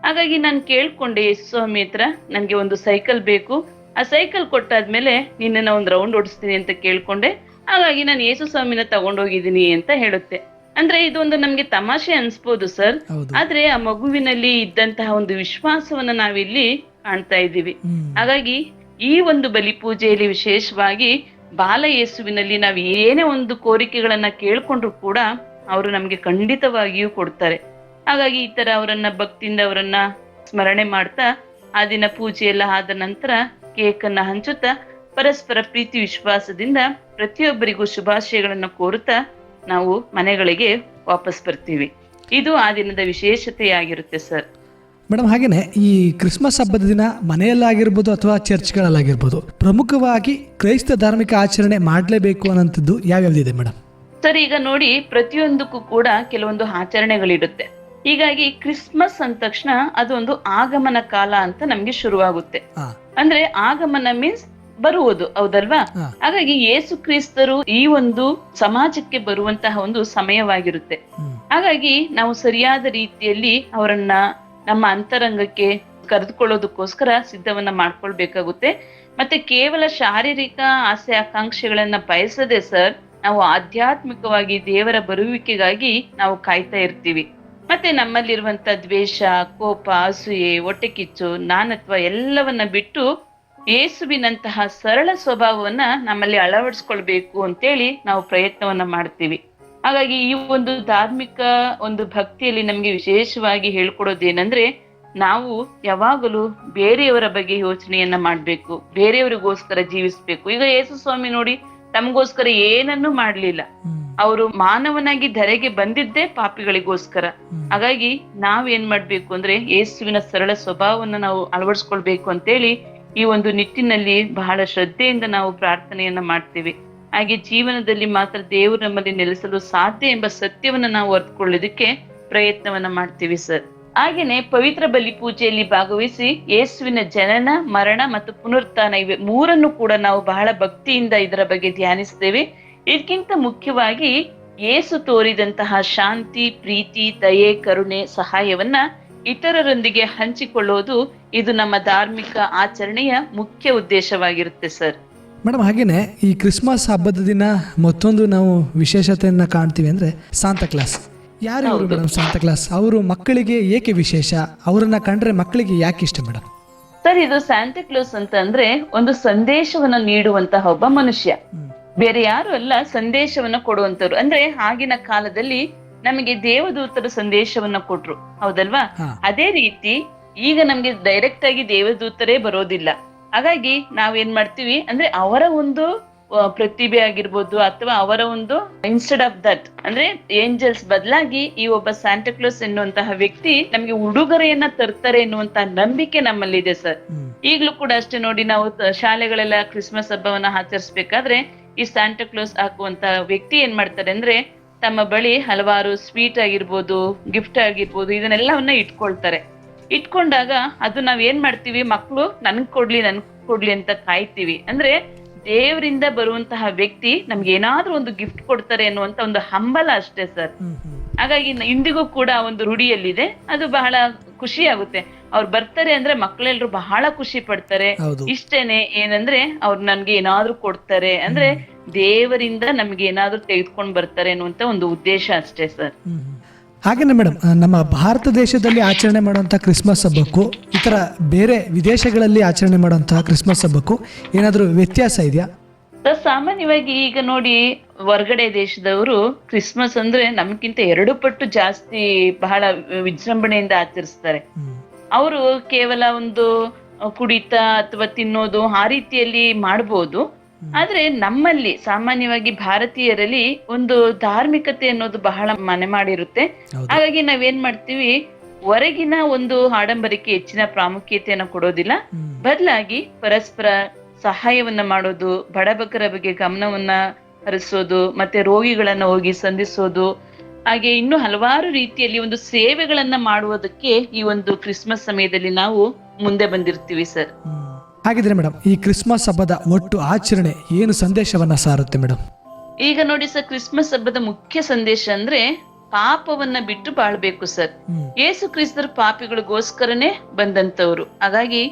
ಹಾಗಾಗಿ ನಾನು ಕೇಳ್ಕೊಂಡೆ ಯೇಸು ಸ್ವಾಮಿ ಹತ್ರ ನನ್ಗೆ ಒಂದು ಸೈಕಲ್ ಬೇಕು. ಆ ಸೈಕಲ್ ಕೊಟ್ಟಾದ್ಮೇಲೆ ನಿನ್ನ ಒಂದು ರೌಂಡ್ ಓಡಿಸ್ತೀನಿ ಅಂತ ಕೇಳ್ಕೊಂಡೆ. ಹಾಗಾಗಿ ನಾನು ಯೇಸು ಸ್ವಾಮಿನ ತಗೊಂಡೋಗಿದ್ದೀನಿ ಅಂತ ಹೇಳುತ್ತೆ. ಅಂದ್ರೆ ಇದೊಂದು ನಮ್ಗೆ ತಮಾಷೆ ಅನ್ಸ್ಬೋದು ಸರ್. ಆದ್ರೆ ಆ ಮಗುವಿನಲ್ಲಿ ಇದ್ದಂತಹ ಒಂದು ವಿಶ್ವಾಸವನ್ನ ನಾವಿಲ್ಲಿ ಕಾಣ್ತಾ ಇದ್ದೀವಿ. ಹಾಗಾಗಿ ಈ ಒಂದು ಬಲಿ ಪೂಜೆಯಲ್ಲಿ ವಿಶೇಷವಾಗಿ ಬಾಲ ಯೇಸುವಿನಲ್ಲಿ ನಾವು ಏನೇ ಒಂದು ಕೋರಿಕೆಗಳನ್ನ ಕೇಳ್ಕೊಂಡ್ರು ಕೂಡ ಅವರು ನಮ್ಗೆ ಖಂಡಿತವಾಗಿಯೂ ಕೊಡ್ತಾರೆ. ಹಾಗಾಗಿ ಈ ತರ ಅವರನ್ನ ಭಕ್ತಿಯಿಂದ ಅವರನ್ನ ಸ್ಮರಣೆ ಮಾಡ್ತಾ ಆ ದಿನ ಪೂಜೆ ಎಲ್ಲ ಆದ ನಂತರ ಕೇಕ್ ಅನ್ನ ಹಂಚುತ್ತಾ ಪರಸ್ಪರ ಪ್ರೀತಿ ವಿಶ್ವಾಸದಿಂದ ಪ್ರತಿಯೊಬ್ಬರಿಗೂ ಶುಭಾಶಯಗಳನ್ನು ಕೋರುತ್ತಾ ನಾವು ಮನೆಗಳಿಗೆ ವಾಪಸ್ ಬರ್ತೀವಿ. ಇದು ಆ ದಿನದ ವಿಶೇಷತೆಯಾಗಿರುತ್ತೆ ಸರ್. ಮೇಡಮ್ ಹಾಗೇನೆ ಈ ಕ್ರಿಸ್ಮಸ್ ಹಬ್ಬದ ದಿನ ಮನೆಯಲ್ಲಾಗಿರ್ಬೋದು ಅಥವಾ ಚರ್ಚ್ಗಳಲ್ಲಾಗಿರ್ಬೋದು ಪ್ರಮುಖವಾಗಿ ಕ್ರೈಸ್ತ ಧಾರ್ಮಿಕ ಆಚರಣೆ ಮಾಡಲೇಬೇಕು ಅನ್ನೋಂಥದ್ದು ಯಾವ್ಯಾವ್ದಿದೆ ಮೇಡಮ್? ಸರ್ ಈಗ ನೋಡಿ ಪ್ರತಿಯೊಂದಕ್ಕೂ ಕೂಡ ಕೆಲವೊಂದು ಆಚರಣೆಗಳಿರುತ್ತೆ. ಹೀಗಾಗಿ ಕ್ರಿಸ್ಮಸ್ ಅಂದ ತಕ್ಷಣ ಅದೊಂದು ಆಗಮನ ಕಾಲ ಅಂತ ನಮ್ಗೆ ಶುರುವಾಗುತ್ತೆ. ಅಂದ್ರೆ ಆಗಮನ ಮೀನ್ಸ್ ಬರುವುದು ಹೌದಲ್ವಾ? ಹಾಗಾಗಿ ಯೇಸು ಕ್ರಿಸ್ತರು ಈ ಒಂದು ಸಮಾಜಕ್ಕೆ ಬರುವಂತಹ ಒಂದು ಸಮಯವಾಗಿರುತ್ತೆ. ಹಾಗಾಗಿ ನಾವು ಸರಿಯಾದ ರೀತಿಯಲ್ಲಿ ಅವರನ್ನ ನಮ್ಮ ಅಂತರಂಗಕ್ಕೆ ಕರೆದುಕೊಳ್ಳೋದಕ್ಕೋಸ್ಕರ ಸಿದ್ಧವನ್ನ ಮಾಡ್ಕೊಳ್ಬೇಕಾಗುತ್ತೆ. ಮತ್ತೆ ಕೇವಲ ಶಾರೀರಿಕ ಆಸೆ ಆಕಾಂಕ್ಷೆಗಳನ್ನ ಬಯಸದೆ ಸರ್ ನಾವು ಆಧ್ಯಾತ್ಮಿಕವಾಗಿ ದೇವರ ಬರುವಿಕೆಗಾಗಿ ನಾವು ಕಾಯ್ತಾ ಇರ್ತೀವಿ. ಮತ್ತೆ ನಮ್ಮಲ್ಲಿರುವಂತ ದ್ವೇಷ ಕೋಪ ಅಸೂಯೆ ಹೊಟ್ಟೆ ಕಿಚ್ಚು ನಾನತ್ವ ಎಲ್ಲವನ್ನ ಬಿಟ್ಟು ಯೇಸುವಿನಂತಹ ಸರಳ ಸ್ವಭಾವವನ್ನ ನಮ್ಮಲ್ಲಿ ಅಳವಡಿಸ್ಕೊಳ್ಬೇಕು ಅಂತೇಳಿ ನಾವು ಪ್ರಯತ್ನವನ್ನ ಮಾಡ್ತೀವಿ. ಹಾಗಾಗಿ ಈ ಒಂದು ಧಾರ್ಮಿಕ ಒಂದು ಭಕ್ತಿಯಲ್ಲಿ ನಮ್ಗೆ ವಿಶೇಷವಾಗಿ ಹೇಳ್ಕೊಡೋದೇನಂದ್ರೆ ನಾವು ಯಾವಾಗಲೂ ಬೇರೆಯವರ ಬಗ್ಗೆ ಯೋಚನೆಯನ್ನ ಮಾಡ್ಬೇಕು ಬೇರೆಯವರಿಗೋಸ್ಕರ ಜೀವಿಸ್ಬೇಕು. ಈಗ ಯೇಸು ಸ್ವಾಮಿ ನೋಡಿ ತಮಗೋಸ್ಕರ ಏನನ್ನೂ ಮಾಡ್ಲಿಲ್ಲ. ಅವರು ಮಾನವನಾಗಿ ಧರೆಗೆ ಬಂದಿದ್ದೇ ಪಾಪಿಗಳಿಗೋಸ್ಕರ. ಹಾಗಾಗಿ ನಾವೇನ್ ಏನ್ ಮಾಡ್ಬೇಕು ಅಂದ್ರೆ ಯೇಸುವಿನ ಸರಳ ಸ್ವಭಾವವನ್ನ ನಾವು ಅಳವಡಿಸ್ಕೊಳ್ಬೇಕು ಅಂತೇಳಿ ಈ ಒಂದು ನಿಟ್ಟಿನಲ್ಲಿ ಬಹಳ ಶ್ರದ್ಧೆಯಿಂದ ನಾವು ಪ್ರಾರ್ಥನೆಯನ್ನ ಮಾಡ್ತೇವೆ. ಹಾಗೆ ಜೀವನದಲ್ಲಿ ಮಾತ್ರ ದೇವರು ನಮ್ಮಲ್ಲಿ ನೆಲೆಸಲು ಸಾಧ್ಯ ಎಂಬ ಸತ್ಯವನ್ನ ನಾವು ಅರ್ಥಕೊಳ್ಳೋದಕ್ಕೆ ಪ್ರಯತ್ನವನ್ನ ಮಾಡ್ತೀವಿ ಸರ್. ಹಾಗೇನೆ ಪವಿತ್ರ ಬಲಿ ಪೂಜೆಯಲ್ಲಿ ಭಾಗವಹಿಸಿ ಯೇಸುವಿನ ಜನನ, ಮರಣ ಮತ್ತು ಪುನರುತ್ಥಾನ ಇವೆ ಮೂರನ್ನು ಕೂಡ ನಾವು ಬಹಳ ಭಕ್ತಿಯಿಂದ ಇದರ ಬಗ್ಗೆ ಧ್ಯಾನಿಸ್ತೇವೆ. ಇದಕ್ಕಿಂತ ಮುಖ್ಯವಾಗಿ ಏಸು ತೋರಿದಂತಹ ಶಾಂತಿ, ಪ್ರೀತಿ, ದಯೆ, ಕರುಣೆ, ಸಹಾಯವನ್ನ ಇತರರೊಂದಿಗೆ ಹಂಚಿಕೊಳ್ಳೋದು ಇದು ನಮ್ಮ ಧಾರ್ಮಿಕ ಆಚರಣೆಯ ಮುಖ್ಯ ಉದ್ದೇಶವಾಗಿರುತ್ತೆ ಸರ್. ಮೇಡಮ್ ಹಾಗೇನೆ ಈ ಕ್ರಿಸ್ಮಸ್ ಹಬ್ಬದ ದಿನ ಮತ್ತೊಂದು ನಾವು ವಿಶೇಷತೆಯನ್ನ ಕಾಣ್ತೀವಿ ಅಂದ್ರೆ ಸಾಂತ ಕ್ಲಾಸ್ ಯಾರು ಮೇಡಮ್ ಸಾಂತ ಕ್ಲಾಸ್ ಅವರು ಮಕ್ಕಳಿಗೆ ಏಕೆ ವಿಶೇಷ? ಅವರನ್ನ ಕಂಡ್ರೆ ಮಕ್ಕಳಿಗೆ ಯಾಕೆ ಇಷ್ಟ ಮೇಡಮ್? ಸರ್ ಇದು ಸಾಂತಾಕ್ಲಾಸ್ ಅಂತ ಅಂದ್ರೆ ಒಂದು ಸಂದೇಶವನ್ನ ನೀಡುವಂತಹ ಒಬ್ಬ ಮನುಷ್ಯ. ಬೇರೆ ಯಾರು ಅಲ್ಲ ಸಂದೇಶವನ್ನ ಕೊಡುವಂತವ್ರು ಅಂದ್ರೆ ಆಗಿನ ಕಾಲದಲ್ಲಿ ನಮಗೆ ದೇವದೂತರ ಸಂದೇಶವನ್ನ ಕೊಟ್ರು. ಹೌದಲ್ವಾ? ಅದೇ ರೀತಿ ಈಗ ನಮ್ಗೆ ಡೈರೆಕ್ಟ್ ಆಗಿ ದೇವದೂತರೇ ಬರೋದಿಲ್ಲ. ಹಾಗಾಗಿ ನಾವೇನ್ ಮಾಡ್ತೀವಿ ಅಂದ್ರೆ ಅವರ ಒಂದು ಪ್ರತಿಭೆ ಆಗಿರ್ಬೋದು ಅಥವಾ ಅವರ ಒಂದು ಇನ್ಸ್ಟೆಡ್ ಆಫ್ ದಟ್ ಅಂದ್ರೆ ಏಂಜಲ್ಸ್ ಬದಲಾಗಿ ಈ ಒಬ್ಬ ಸ್ಯಾಂಟಕ್ಲೋಸ್ ಎನ್ನುವಂತಹ ವ್ಯಕ್ತಿ ನಮ್ಗೆ ಉಡುಗೊರೆಯನ್ನ ತರ್ತಾರೆ ಎನ್ನುವಂತಹ ನಂಬಿಕೆ ನಮ್ಮಲ್ಲಿದೆ ಸರ್ ಈಗ್ಲೂ ಕೂಡ ಅಷ್ಟೇ ನೋಡಿ ನಾವು ಶಾಲೆಗಳೆಲ್ಲ ಕ್ರಿಸ್ಮಸ್ ಹಬ್ಬವನ್ನ ಆಚರಿಸ್ಬೇಕಾದ್ರೆ ಈ ಸ್ಯಾಂಟಕ್ಲೋಸ್ ಹಾಕುವಂತ ವ್ಯಕ್ತಿ ಏನ್ ಮಾಡ್ತಾರೆ ಅಂದ್ರೆ ತಮ್ಮ ಬಳಿ ಹಲವಾರು ಸ್ವೀಟ್ ಆಗಿರ್ಬೋದು ಗಿಫ್ಟ್ ಆಗಿರ್ಬೋದು ಇದನ್ನೆಲ್ಲವನ್ನ ಇಟ್ಕೊಳ್ತಾರೆ. ಇಟ್ಕೊಂಡಾಗ ಅದು ನಾವ್ ಏನ್ ಮಾಡ್ತೀವಿ ಮಕ್ಕಳು ನನ್ಗ್ ಕೊಡ್ಲಿ ನನ್ಗ್ ಕೊಡ್ಲಿ ಅಂತ ಕಾಯ್ತೀವಿ. ಅಂದ್ರೆ ದೇವರಿಂದ ಬರುವಂತಹ ವ್ಯಕ್ತಿ ನಮ್ಗೆ ಏನಾದ್ರೂ ಒಂದು ಗಿಫ್ಟ್ ಕೊಡ್ತಾರೆ ಅನ್ನುವಂತ ಒಂದು ಹಂಬಲ ಅಷ್ಟೇ ಸರ್. ಹಾಗಾಗಿ ಇಂದಿಗೂ ಕೂಡ ಒಂದು ರೂಢಿಯಲ್ಲಿದೆ. ಅದು ಬಹಳ ಖುಷಿ ಆಗುತ್ತೆ. ಅವ್ರು ಬರ್ತಾರೆ ಅಂದ್ರೆ ಮಕ್ಕಳೆಲ್ಲರೂ ಬಹಳ ಖುಷಿ ಪಡ್ತಾರೆ. ಇಷ್ಟೇನೆ ಏನಂದ್ರೆ ಅವ್ರು ನನ್ಗೆ ಏನಾದ್ರೂ ಕೊಡ್ತಾರೆ. ಅಂದ್ರೆ ದೇವರಿಂದ ನಮ್ಗೆ ಏನಾದ್ರೂ ತೆಗೆದುಕೊಂಡ್ ಬರ್ತಾರೆ ಅನ್ನುವಂತ ಒಂದು ಉದ್ದೇಶ ಅಷ್ಟೇ ಸರ್. ಹಾಗೇನೆ ಮೇಡಮ್ ನಮ್ಮ ಭಾರತ ದೇಶದಲ್ಲಿ ಆಚರಣೆ ಮಾಡುವಂಥ ಕ್ರಿಸ್ಮಸ್ ಹಬ್ಬಕ್ಕೂ ತರ ಬೇರೆ ವಿದೇಶಗಳಲ್ಲಿ ಆಚರಣೆ ಮಾಡುವಂತಹ ಕ್ರಿಸ್ಮಸ್ ಹಬ್ಬಕ್ಕೂ ಏನಾದ್ರೂ ವ್ಯತ್ಯಾಸ ಇದೆಯಾ? ಸರ್ ಸಾಮಾನ್ಯವಾಗಿ ಈಗ ನೋಡಿ ಹೊರಗಡೆ ದೇಶದವರು ಕ್ರಿಸ್ಮಸ್ ಅಂದ್ರೆ ನಮ್ಗಿಂತ ಎರಡು ಪಟ್ಟು ಜಾಸ್ತಿ ಬಹಳ ವಿಜೃಂಭಣೆಯಿಂದ ಆಚರಿಸ್ತಾರೆ. ಅವರು ಕೇವಲ ಒಂದು ಕುಡಿತ ಅಥವಾ ತಿನ್ನೋದು ಆ ರೀತಿಯಲ್ಲಿ ಮಾಡ್ಬೋದು. ಆದ್ರೆ ನಮ್ಮಲ್ಲಿ ಸಾಮಾನ್ಯವಾಗಿ ಭಾರತೀಯರಲ್ಲಿ ಒಂದು ಧಾರ್ಮಿಕತೆ ಅನ್ನೋದು ಬಹಳ ಮನೆ ಮಾಡಿರುತ್ತೆ. ಹಾಗಾಗಿ ನಾವೇನ್ ಮಾಡ್ತೀವಿ ಹೊರಗಿನ ಒಂದು ಆಡಂಬರಕ್ಕೆ ಹೆಚ್ಚಿನ ಪ್ರಾಮುಖ್ಯತೆಯನ್ನು ಕೊಡೋದಿಲ್ಲ. ಬದಲಾಗಿ ಪರಸ್ಪರ ಸಹಾಯವನ್ನ ಮಾಡೋದು ಬಡಬಕರ ಬಗ್ಗೆ ಗಮನವನ್ನ ಹರಿಸೋದು ಮತ್ತೆ ರೋಗಿಗಳನ್ನ ಹೋಗಿ ಸಂಧಿಸೋದು ಹಾಗೆ ಇನ್ನು ಹಲವಾರು ರೀತಿಯಲ್ಲಿ ಒಂದು ಸೇವೆಗಳನ್ನ ಮಾಡುವುದಕ್ಕೆ ಈ ಒಂದು ಕ್ರಿಸ್ಮಸ್ ಸಮಯದಲ್ಲಿ ನಾವು ಮುಂದೆ ಬಂದಿರ್ತೀವಿ ಸರ್. ಹಾಗಿದ್ರೆ ಮೇಡಮ್ ಈ ಕ್ರಿಸ್ಮಸ್ ಹಬ್ಬದ ಒಟ್ಟು ಆಚರಣೆ ಏನು ಸಂದೇಶವನ್ನ ಸಾರುತ್ತೆ ಮೇಡಮ್ ಈಗ ನೋಡಿ ಸರ್ ಕ್ರಿಸ್ಮಸ್ ಹಬ್ಬದ ಮುಖ್ಯ ಸಂದೇಶ ಅಂದ್ರೆ ಪಾಪವನ್ನ ಬಿಟ್ಟು ಬಾಳ್ಬೇಕು ಸರ್. ಏಸು ಯೇಸು ಕ್ರಿಸ್ತರು ಪಾಪಿಗಳಿಗೋಸ್ಕರನೇ ಬಂದಂತವ್ರು ಹಾಗಾಗಿ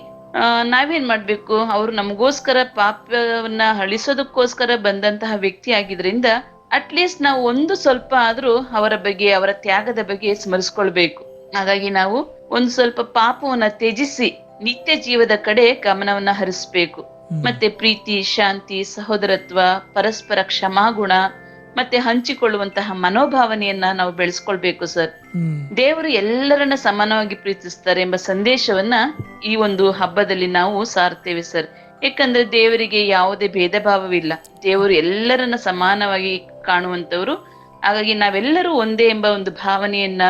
ನಾವೇನ್ ಮಾಡ್ಬೇಕು? ಅವ್ರು ನಮಗೋಸ್ಕರ ಪಾಪವನ್ನ ಅಳಿಸೋದಕ್ಕೋಸ್ಕರ ಬಂದಂತಹ ವ್ಯಕ್ತಿ ಆಗಿದ್ರಿಂದ ಅಟ್ಲೀಸ್ಟ್ ನಾವು ಒಂದು ಸ್ವಲ್ಪ ಆದ್ರೂ ಅವರ ಬಗ್ಗೆ ಅವರ ತ್ಯಾಗದ ಬಗ್ಗೆ ಸ್ಮರಿಸ್ಕೊಳ್ಬೇಕು. ಹಾಗಾಗಿ ನಾವು ಒಂದು ಸ್ವಲ್ಪ ಪಾಪವನ್ನ ತ್ಯಜಿಸಿ ನಿತ್ಯ ಜೀವದ ಕಡೆ ಗಮನವನ್ನ ಹರಿಸ್ಬೇಕು. ಮತ್ತೆ ಪ್ರೀತಿ ಶಾಂತಿ ಸಹೋದರತ್ವ ಪರಸ್ಪರ ಕ್ಷಮಾಗುಣ ಮತ್ತೆ ಹಂಚಿಕೊಳ್ಳುವಂತಹ ಮನೋಭಾವನೆಯನ್ನ ನಾವು ಬೆಳೆಸ್ಕೊಳ್ಬೇಕು ಸರ್. ದೇವರು ಎಲ್ಲರನ್ನ ಸಮಾನವಾಗಿ ಪ್ರೀತಿಸ್ತಾರೆ ಎಂಬ ಸಂದೇಶವನ್ನ ಈ ಒಂದು ಹಬ್ಬದಲ್ಲಿ ನಾವು ಸಾರ್ತೇವೆ ಸರ್. ಯಾಕಂದ್ರೆ ದೇವರಿಗೆ ಯಾವುದೇ ಭೇದ ಭಾವವಿಲ್ಲ ದೇವರು ಎಲ್ಲರನ್ನ ಸಮಾನವಾಗಿ ಕಾಣುವಂತವ್ರು ಹಾಗಾಗಿ ನಾವೆಲ್ಲರೂ ಒಂದೇ ಎಂಬ ಒಂದು ಭಾವನೆಯನ್ನ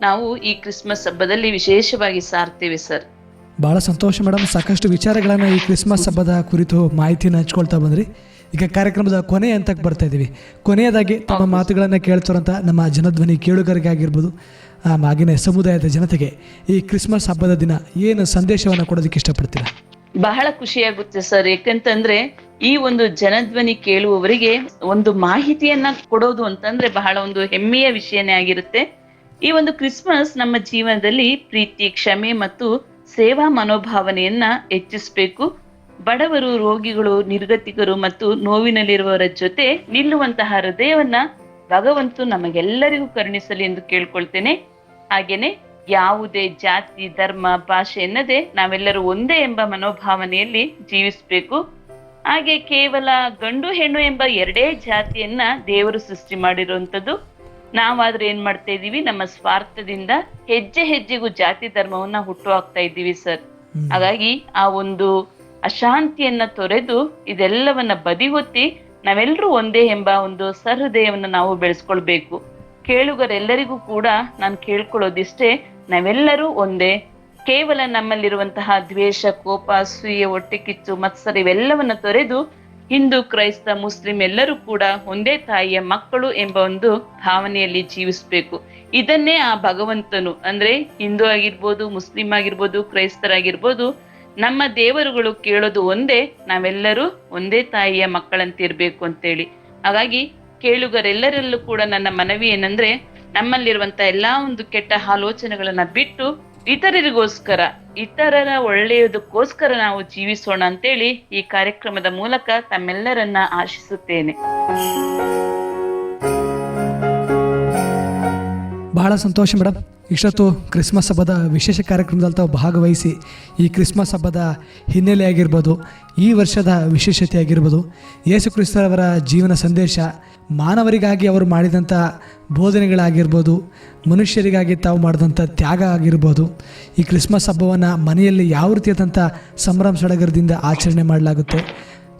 ನಾವು ಈ ಕ್ರಿಸ್ಮಸ್ ಹಬ್ಬದಲ್ಲಿ ವಿಶೇಷವಾಗಿ ಸಾರ್ತೇವೆ ಸರ್. ಬಹಳ ಸಂತೋಷ ಮೇಡಮ್. ಸಾಕಷ್ಟು ವಿಚಾರಗಳನ್ನು ಈ ಕ್ರಿಸ್ಮಸ್ ಹಬ್ಬದ ಕುರಿತು ಮಾಹಿತಿನ ಹಂಚ್ಕೊಳ್ತಾ ಬಂದ್ರಿ. ಈಗ ಕಾರ್ಯಕ್ರಮದ ಕೊನೆ ಅಂತ ಬರ್ತಾ ಇದ್ದೀವಿ. ಕೊನೆಯದಾಗಿ ತಮ್ಮ ಮಾತುಗಳನ್ನು ಕೇಳ್ತಾರಂತ ನಮ್ಮ ಜನಧ್ವನಿ ಕೇಳುಗರಿಗೆ ಆಗಿರ್ಬೋದು ಆ, ಹಾಗೆಯೇ ಸಮುದಾಯದ ಜನತೆಗೆ ಈ ಕ್ರಿಸ್ಮಸ್ ಹಬ್ಬದ ದಿನ ಏನು ಸಂದೇಶವನ್ನು ಕೊಡೋದಕ್ಕೆ ಇಷ್ಟಪಡ್ತೀರಾ? ಬಹಳ ಖುಷಿಯಾಗುತ್ತೆ ಸರ್. ಯಾಕಂತಂದ್ರೆ ಈ ಒಂದು ಜನಧ್ವನಿ ಕೇಳುವವರಿಗೆ ಒಂದು ಮಾಹಿತಿಯನ್ನ ಕೊಡೋದು ಅಂತಂದ್ರೆ ಬಹಳ ಒಂದು ಹೆಮ್ಮೆಯ ವಿಷಯನೇ ಆಗಿರುತ್ತೆ. ಈ ಒಂದು ಕ್ರಿಸ್ಮಸ್ ನಮ್ಮ ಜೀವನದಲ್ಲಿ ಪ್ರೀತಿ, ಕ್ಷಮೆ ಮತ್ತು ಸೇವಾ ಮನೋಭಾವನೆಯನ್ನ ಹೆಚ್ಚಿಸಬೇಕು. ಬಡವರು, ರೋಗಿಗಳು, ನಿರ್ಗತಿಕರು ಮತ್ತು ನೋವಿನಲ್ಲಿರುವವರ ಜೊತೆ ನಿಲ್ಲುವಂತಹ ಹೃದಯವನ್ನ ಭಗವಂತು ನಮಗೆಲ್ಲರಿಗೂ ಕರುಣಿಸಲಿ ಎಂದು ಕೇಳ್ಕೊಳ್ತೇನೆ. ಹಾಗೇನೆ ಯಾವುದೇ ಜಾತಿ ಧರ್ಮ ಭಾಷೆ ಎನ್ನದೆ ನಾವೆಲ್ಲರೂ ಒಂದೇ ಎಂಬ ಮನೋಭಾವನೆಯಲ್ಲಿ ಜೀವಿಸಬೇಕು. ಹಾಗೆ ಕೇವಲ ಗಂಡು ಹೆಣ್ಣು ಎಂಬ ಎರಡೇ ಜಾತಿಯನ್ನ ದೇವರು ಸೃಷ್ಟಿ ಮಾಡಿರುವಂಥದ್ದು. ನಾವಾದ್ರೆ ಏನ್ ಮಾಡ್ತಾ ಇದ್ದೀವಿ? ನಮ್ಮ ಸ್ವಾರ್ಥದಿಂದ ಹೆಜ್ಜೆ ಹೆಜ್ಜೆಗೂ ಜಾತಿ ಧರ್ಮವನ್ನ ಹುಟ್ಟು ಹಾಕ್ತಾ ಇದ್ದೀವಿ ಸರ್. ಹಾಗಾಗಿ ಆ ಒಂದು ಅಶಾಂತಿಯನ್ನ ತೊರೆದು ಇದೆಲ್ಲವನ್ನ ಬದಿಗೊತ್ತಿ ನಾವೆಲ್ಲರೂ ಒಂದೇ ಎಂಬ ಒಂದು ಸಹೃದಯವನ್ನು ನಾವು ಬೆಳೆಸ್ಕೊಳ್ಬೇಕು. ಕೇಳುಗರೆಲ್ಲರಿಗೂ ಕೂಡ ನಾನು ಕೇಳ್ಕೊಳ್ಳೋದಿಷ್ಟೇ ನಾವೆಲ್ಲರೂ ಒಂದೇ. ಕೇವಲ ನಮ್ಮಲ್ಲಿರುವಂತಹ ದ್ವೇಷ, ಕೋಪ, ಅಸೂಯೆ, ಹೊಟ್ಟೆ ಕಿಚ್ಚು, ಮತ್ಸರ ಇವೆಲ್ಲವನ್ನ ತೊರೆದು ಹಿಂದೂ, ಕ್ರೈಸ್ತ, ಮುಸ್ಲಿಂ ಎಲ್ಲರೂ ಕೂಡ ಒಂದೇ ತಾಯಿಯ ಮಕ್ಕಳು ಎಂಬ ಒಂದು ಭಾವನೆಯಲ್ಲಿ ಜೀವಿಸಬೇಕು. ಇದನ್ನೇ ಆ ಭಗವಂತನು, ಅಂದ್ರೆ ಹಿಂದೂ ಆಗಿರ್ಬೋದು, ಮುಸ್ಲಿಂ ಆಗಿರ್ಬೋದು, ಕ್ರೈಸ್ತರಾಗಿರ್ಬೋದು, ನಮ್ಮ ದೇವರುಗಳು ಕೇಳೋದು ಒಂದೇ, ನಾವೆಲ್ಲರೂ ಒಂದೇ ತಾಯಿಯ ಮಕ್ಕಳಂತಿರ್ಬೇಕು ಅಂತೇಳಿ. ಹಾಗಾಗಿ ಕೇಳುಗರೆಲ್ಲರಲ್ಲೂ ಕೂಡ ನನ್ನ ಮನವಿ ಏನಂದ್ರೆ ನಮ್ಮಲ್ಲಿರುವಂತ ಎಲ್ಲಾ ಒಂದು ಕೆಟ್ಟ ಆಲೋಚನೆಗಳನ್ನ ಬಿಟ್ಟು ಇತರರಿಗೋಸ್ಕರ, ಇತರರ ಒಳ್ಳೆಯದಕ್ಕೋಸ್ಕರ ನಾವು ಜೀವಿಸೋಣ ಅಂತೇಳಿ ಈ ಕಾರ್ಯಕ್ರಮದ ಮೂಲಕ ತಮ್ಮೆಲ್ಲರನ್ನ ಆಶಿಸುತ್ತೇನೆ. ಬಹಳ ಸಂತೋಷ ಮೇಡಮ್ ಇಷ್ಟೊತ್ತು ಕ್ರಿಸ್ಮಸ್ ಹಬ್ಬದ ವಿಶೇಷ ಕಾರ್ಯಕ್ರಮದಲ್ಲಿ ತಾವು ಭಾಗವಹಿಸಿ ಈ ಕ್ರಿಸ್ಮಸ್ ಹಬ್ಬದ ಹಿನ್ನೆಲೆ ಆಗಿರ್ಬೋದು, ಈ ವರ್ಷದ ವಿಶೇಷತೆ ಆಗಿರ್ಬೋದು, ಯೇಸು ಕ್ರಿಸ್ತರವರ ಜೀವನ ಸಂದೇಶ ಮಾನವರಿಗಾಗಿ ಅವರು ಮಾಡಿದಂಥ ಬೋಧನೆಗಳಾಗಿರ್ಬೋದು, ಮನುಷ್ಯರಿಗಾಗಿ ತಾವು ಮಾಡಿದಂಥ ತ್ಯಾಗ ಆಗಿರ್ಬೋದು, ಈ ಕ್ರಿಸ್ಮಸ್ ಹಬ್ಬವನ್ನು ಮನೆಯಲ್ಲಿ ಯಾವ ರೀತಿಯಾದಂಥ ಸಂಭ್ರಮ ಸಡಗರದಿಂದ ಆಚರಣೆ ಮಾಡಲಾಗುತ್ತೆ,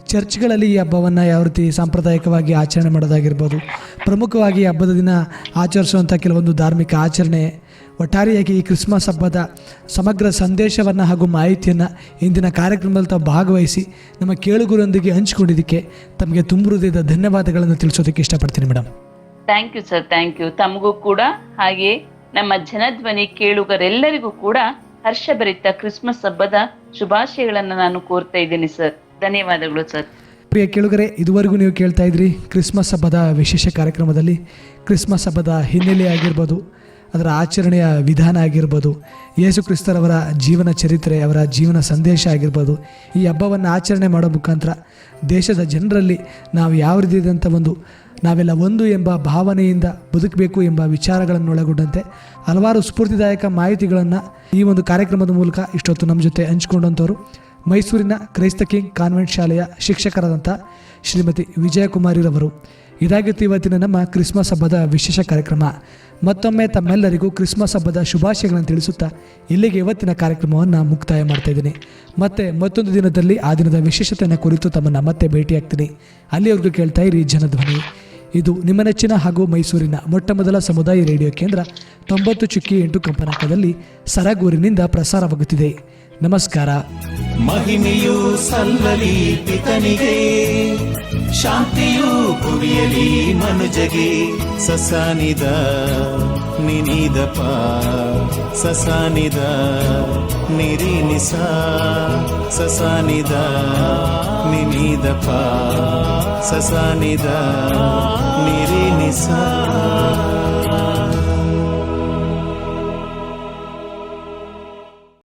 ಚರ್ಚ್ಗಳಲ್ಲಿ ಈ ಹಬ್ಬವನ್ನು ಯಾವ ರೀತಿ ಸಾಂಪ್ರದಾಯಿಕವಾಗಿ ಆಚರಣೆ ಮಾಡೋದಾಗಿರ್ಬೋದು, ಪ್ರಮುಖವಾಗಿ ಹಬ್ಬದ ದಿನ ಆಚರಿಸುವಂಥ ಕೆಲವೊಂದು ಧಾರ್ಮಿಕ ಆಚರಣೆ ಒಟ್ಟಾರೆಯಾಗಿ ಈ ಕ್ರಿಸ್ಮಸ್ ಹಬ್ಬದ ಸಮಗ್ರ ಸಂದೇಶವನ್ನು ಹಾಗೂ ಮಾಹಿತಿಯನ್ನು ಇಂದಿನ ಕಾರ್ಯಕ್ರಮದಲ್ಲಿ ತಾವು ಭಾಗವಹಿಸಿ ನಮ್ಮ ಕೇಳುಗರೊಂದಿಗೆ ಹಂಚಿಕೊಂಡಿದ್ದಕ್ಕೆ ತಮಗೆ ತುಂಬ ಹೃದಯದ ಧನ್ಯವಾದಗಳನ್ನು ತಿಳಿಸೋದಕ್ಕೆ ಇಷ್ಟಪಡ್ತೀನಿ madam thank you sir thank you. ತಮಗೂ ಕೂಡ ಹಾಗೆ ನಮ್ಮ ಜನಧ್ವನಿ ಕೇಳುಗರೆಲ್ಲರಿಗೂ ಕೂಡ ಹರ್ಷಭರಿತ ಕ್ರಿಸ್ಮಸ್ ಹಬ್ಬದ ಶುಭಾಶಯಗಳನ್ನು ನಾನು ಕೋರ್ತಾ ಇದ್ದೀನಿ ಸರ್. ಧನ್ಯವಾದಗಳು ಸರ್. ಪ್ರಿಯ ಕೇಳುಗರೆ ಇದುವರೆಗೂ ನೀವು ಕೇಳ್ತಾ ಇದ್ರಿ ಕ್ರಿಸ್ಮಸ್ ಹಬ್ಬದ ವಿಶೇಷ ಕಾರ್ಯಕ್ರಮದಲ್ಲಿ ಕ್ರಿಸ್ಮಸ್ ಹಬ್ಬದ ಹಿನ್ನೆಲೆ ಆಗಿರ್ಬೋದು. ಅದರ ಆಚರಣೆಯ ವಿಧಾನ ಆಗಿರ್ಬೋದು. ಯೇಸು ಕ್ರಿಸ್ತರವರ ಜೀವನ ಚರಿತ್ರೆ, ಅವರ ಜೀವನ ಸಂದೇಶ ಆಗಿರ್ಬೋದು. ಈ ಹಬ್ಬವನ್ನು ಆಚರಣೆ ಮಾಡೋ ಮುಖಾಂತರ ದೇಶದ ಜನರಲ್ಲಿ ನಾವು ಯಾವ ರೀತಿಯಾದಂಥ ಒಂದು, ನಾವೆಲ್ಲ ಒಂದು ಎಂಬ ಭಾವನೆಯಿಂದ ಬದುಕಬೇಕು ಎಂಬ ವಿಚಾರಗಳನ್ನು ಒಳಗೊಂಡಂತೆ ಹಲವಾರು ಸ್ಫೂರ್ತಿದಾಯಕ ಮಾಹಿತಿಗಳನ್ನು ಈ ಒಂದು ಕಾರ್ಯಕ್ರಮದ ಮೂಲಕ ಇಷ್ಟೊತ್ತು ನಮ್ಮ ಜೊತೆ ಹಂಚಿಕೊಂಡಂಥವ್ರು ಮೈಸೂರಿನ ಕ್ರೈಸ್ತ ಕಿಂಗ್ ಕಾನ್ವೆಂಟ್ ಶಾಲೆಯ ಶಿಕ್ಷಕರಾದಂಥ ಶ್ರೀಮತಿ ವಿಜಯಕುಮಾರಿರವರು. ಇದಾಗಿತ್ತು ಇವತ್ತಿನ ನಮ್ಮ ಕ್ರಿಸ್ಮಸ್ ಹಬ್ಬದ ವಿಶೇಷ ಕಾರ್ಯಕ್ರಮ. ಮತ್ತೊಮ್ಮೆ ತಮ್ಮೆಲ್ಲರಿಗೂ ಕ್ರಿಸ್ಮಸ್ ಹಬ್ಬದ ಶುಭಾಶಯಗಳನ್ನು ತಿಳಿಸುತ್ತಾ ಇಲ್ಲಿಗೆ ಇವತ್ತಿನ ಕಾರ್ಯಕ್ರಮವನ್ನು ಮುಕ್ತಾಯ ಮಾಡ್ತಾ ಇದ್ದೀನಿ. ಮತ್ತೆ ಮತ್ತೊಂದು ದಿನದಲ್ಲಿ ಆ ದಿನದ ವಿಶೇಷತೆಯನ್ನು ಕುರಿತು ತಮ್ಮನ್ನು ಮತ್ತೆ ಭೇಟಿಯಾಗ್ತೀನಿ. ಅಲ್ಲಿವರೆಗೂ ಕೇಳ್ತಾ ಇರಿ ಜನಧ್ವನಿ. ಇದು ನಿಮ್ಮ ನೆಚ್ಚಿನ ಹಾಗೂ ಮೈಸೂರಿನ ಮೊಟ್ಟ ಮೊದಲ ಸಮುದಾಯ ರೇಡಿಯೋ ಕೇಂದ್ರ ತೊಂಬತ್ತು ಚುಕ್ಕಿ ಎಂಟು ಕಂಪನಾಕದಲ್ಲಿ ಸರಗೂರಿನಿಂದ ಪ್ರಸಾರವಾಗುತ್ತಿದೆ. ನಮಸ್ಕಾರ. ಮಹಿಮೆಯು ಸಲ್ಲಲಿ ಪಿತನಿಗೆ, ಶಾಂತಿಯು ಕುರಿಯಲಿ ಮನುಜಗೆ. ಸಸಾನಿದ ನಿನಿದಪ ಸಸಾನಿದ, ನಿರಿನಿಸ. ಸಸಾನಿದ ನಿನಿದಪ ಸಸಾನಿದ, ನಿರಿನಿಸ.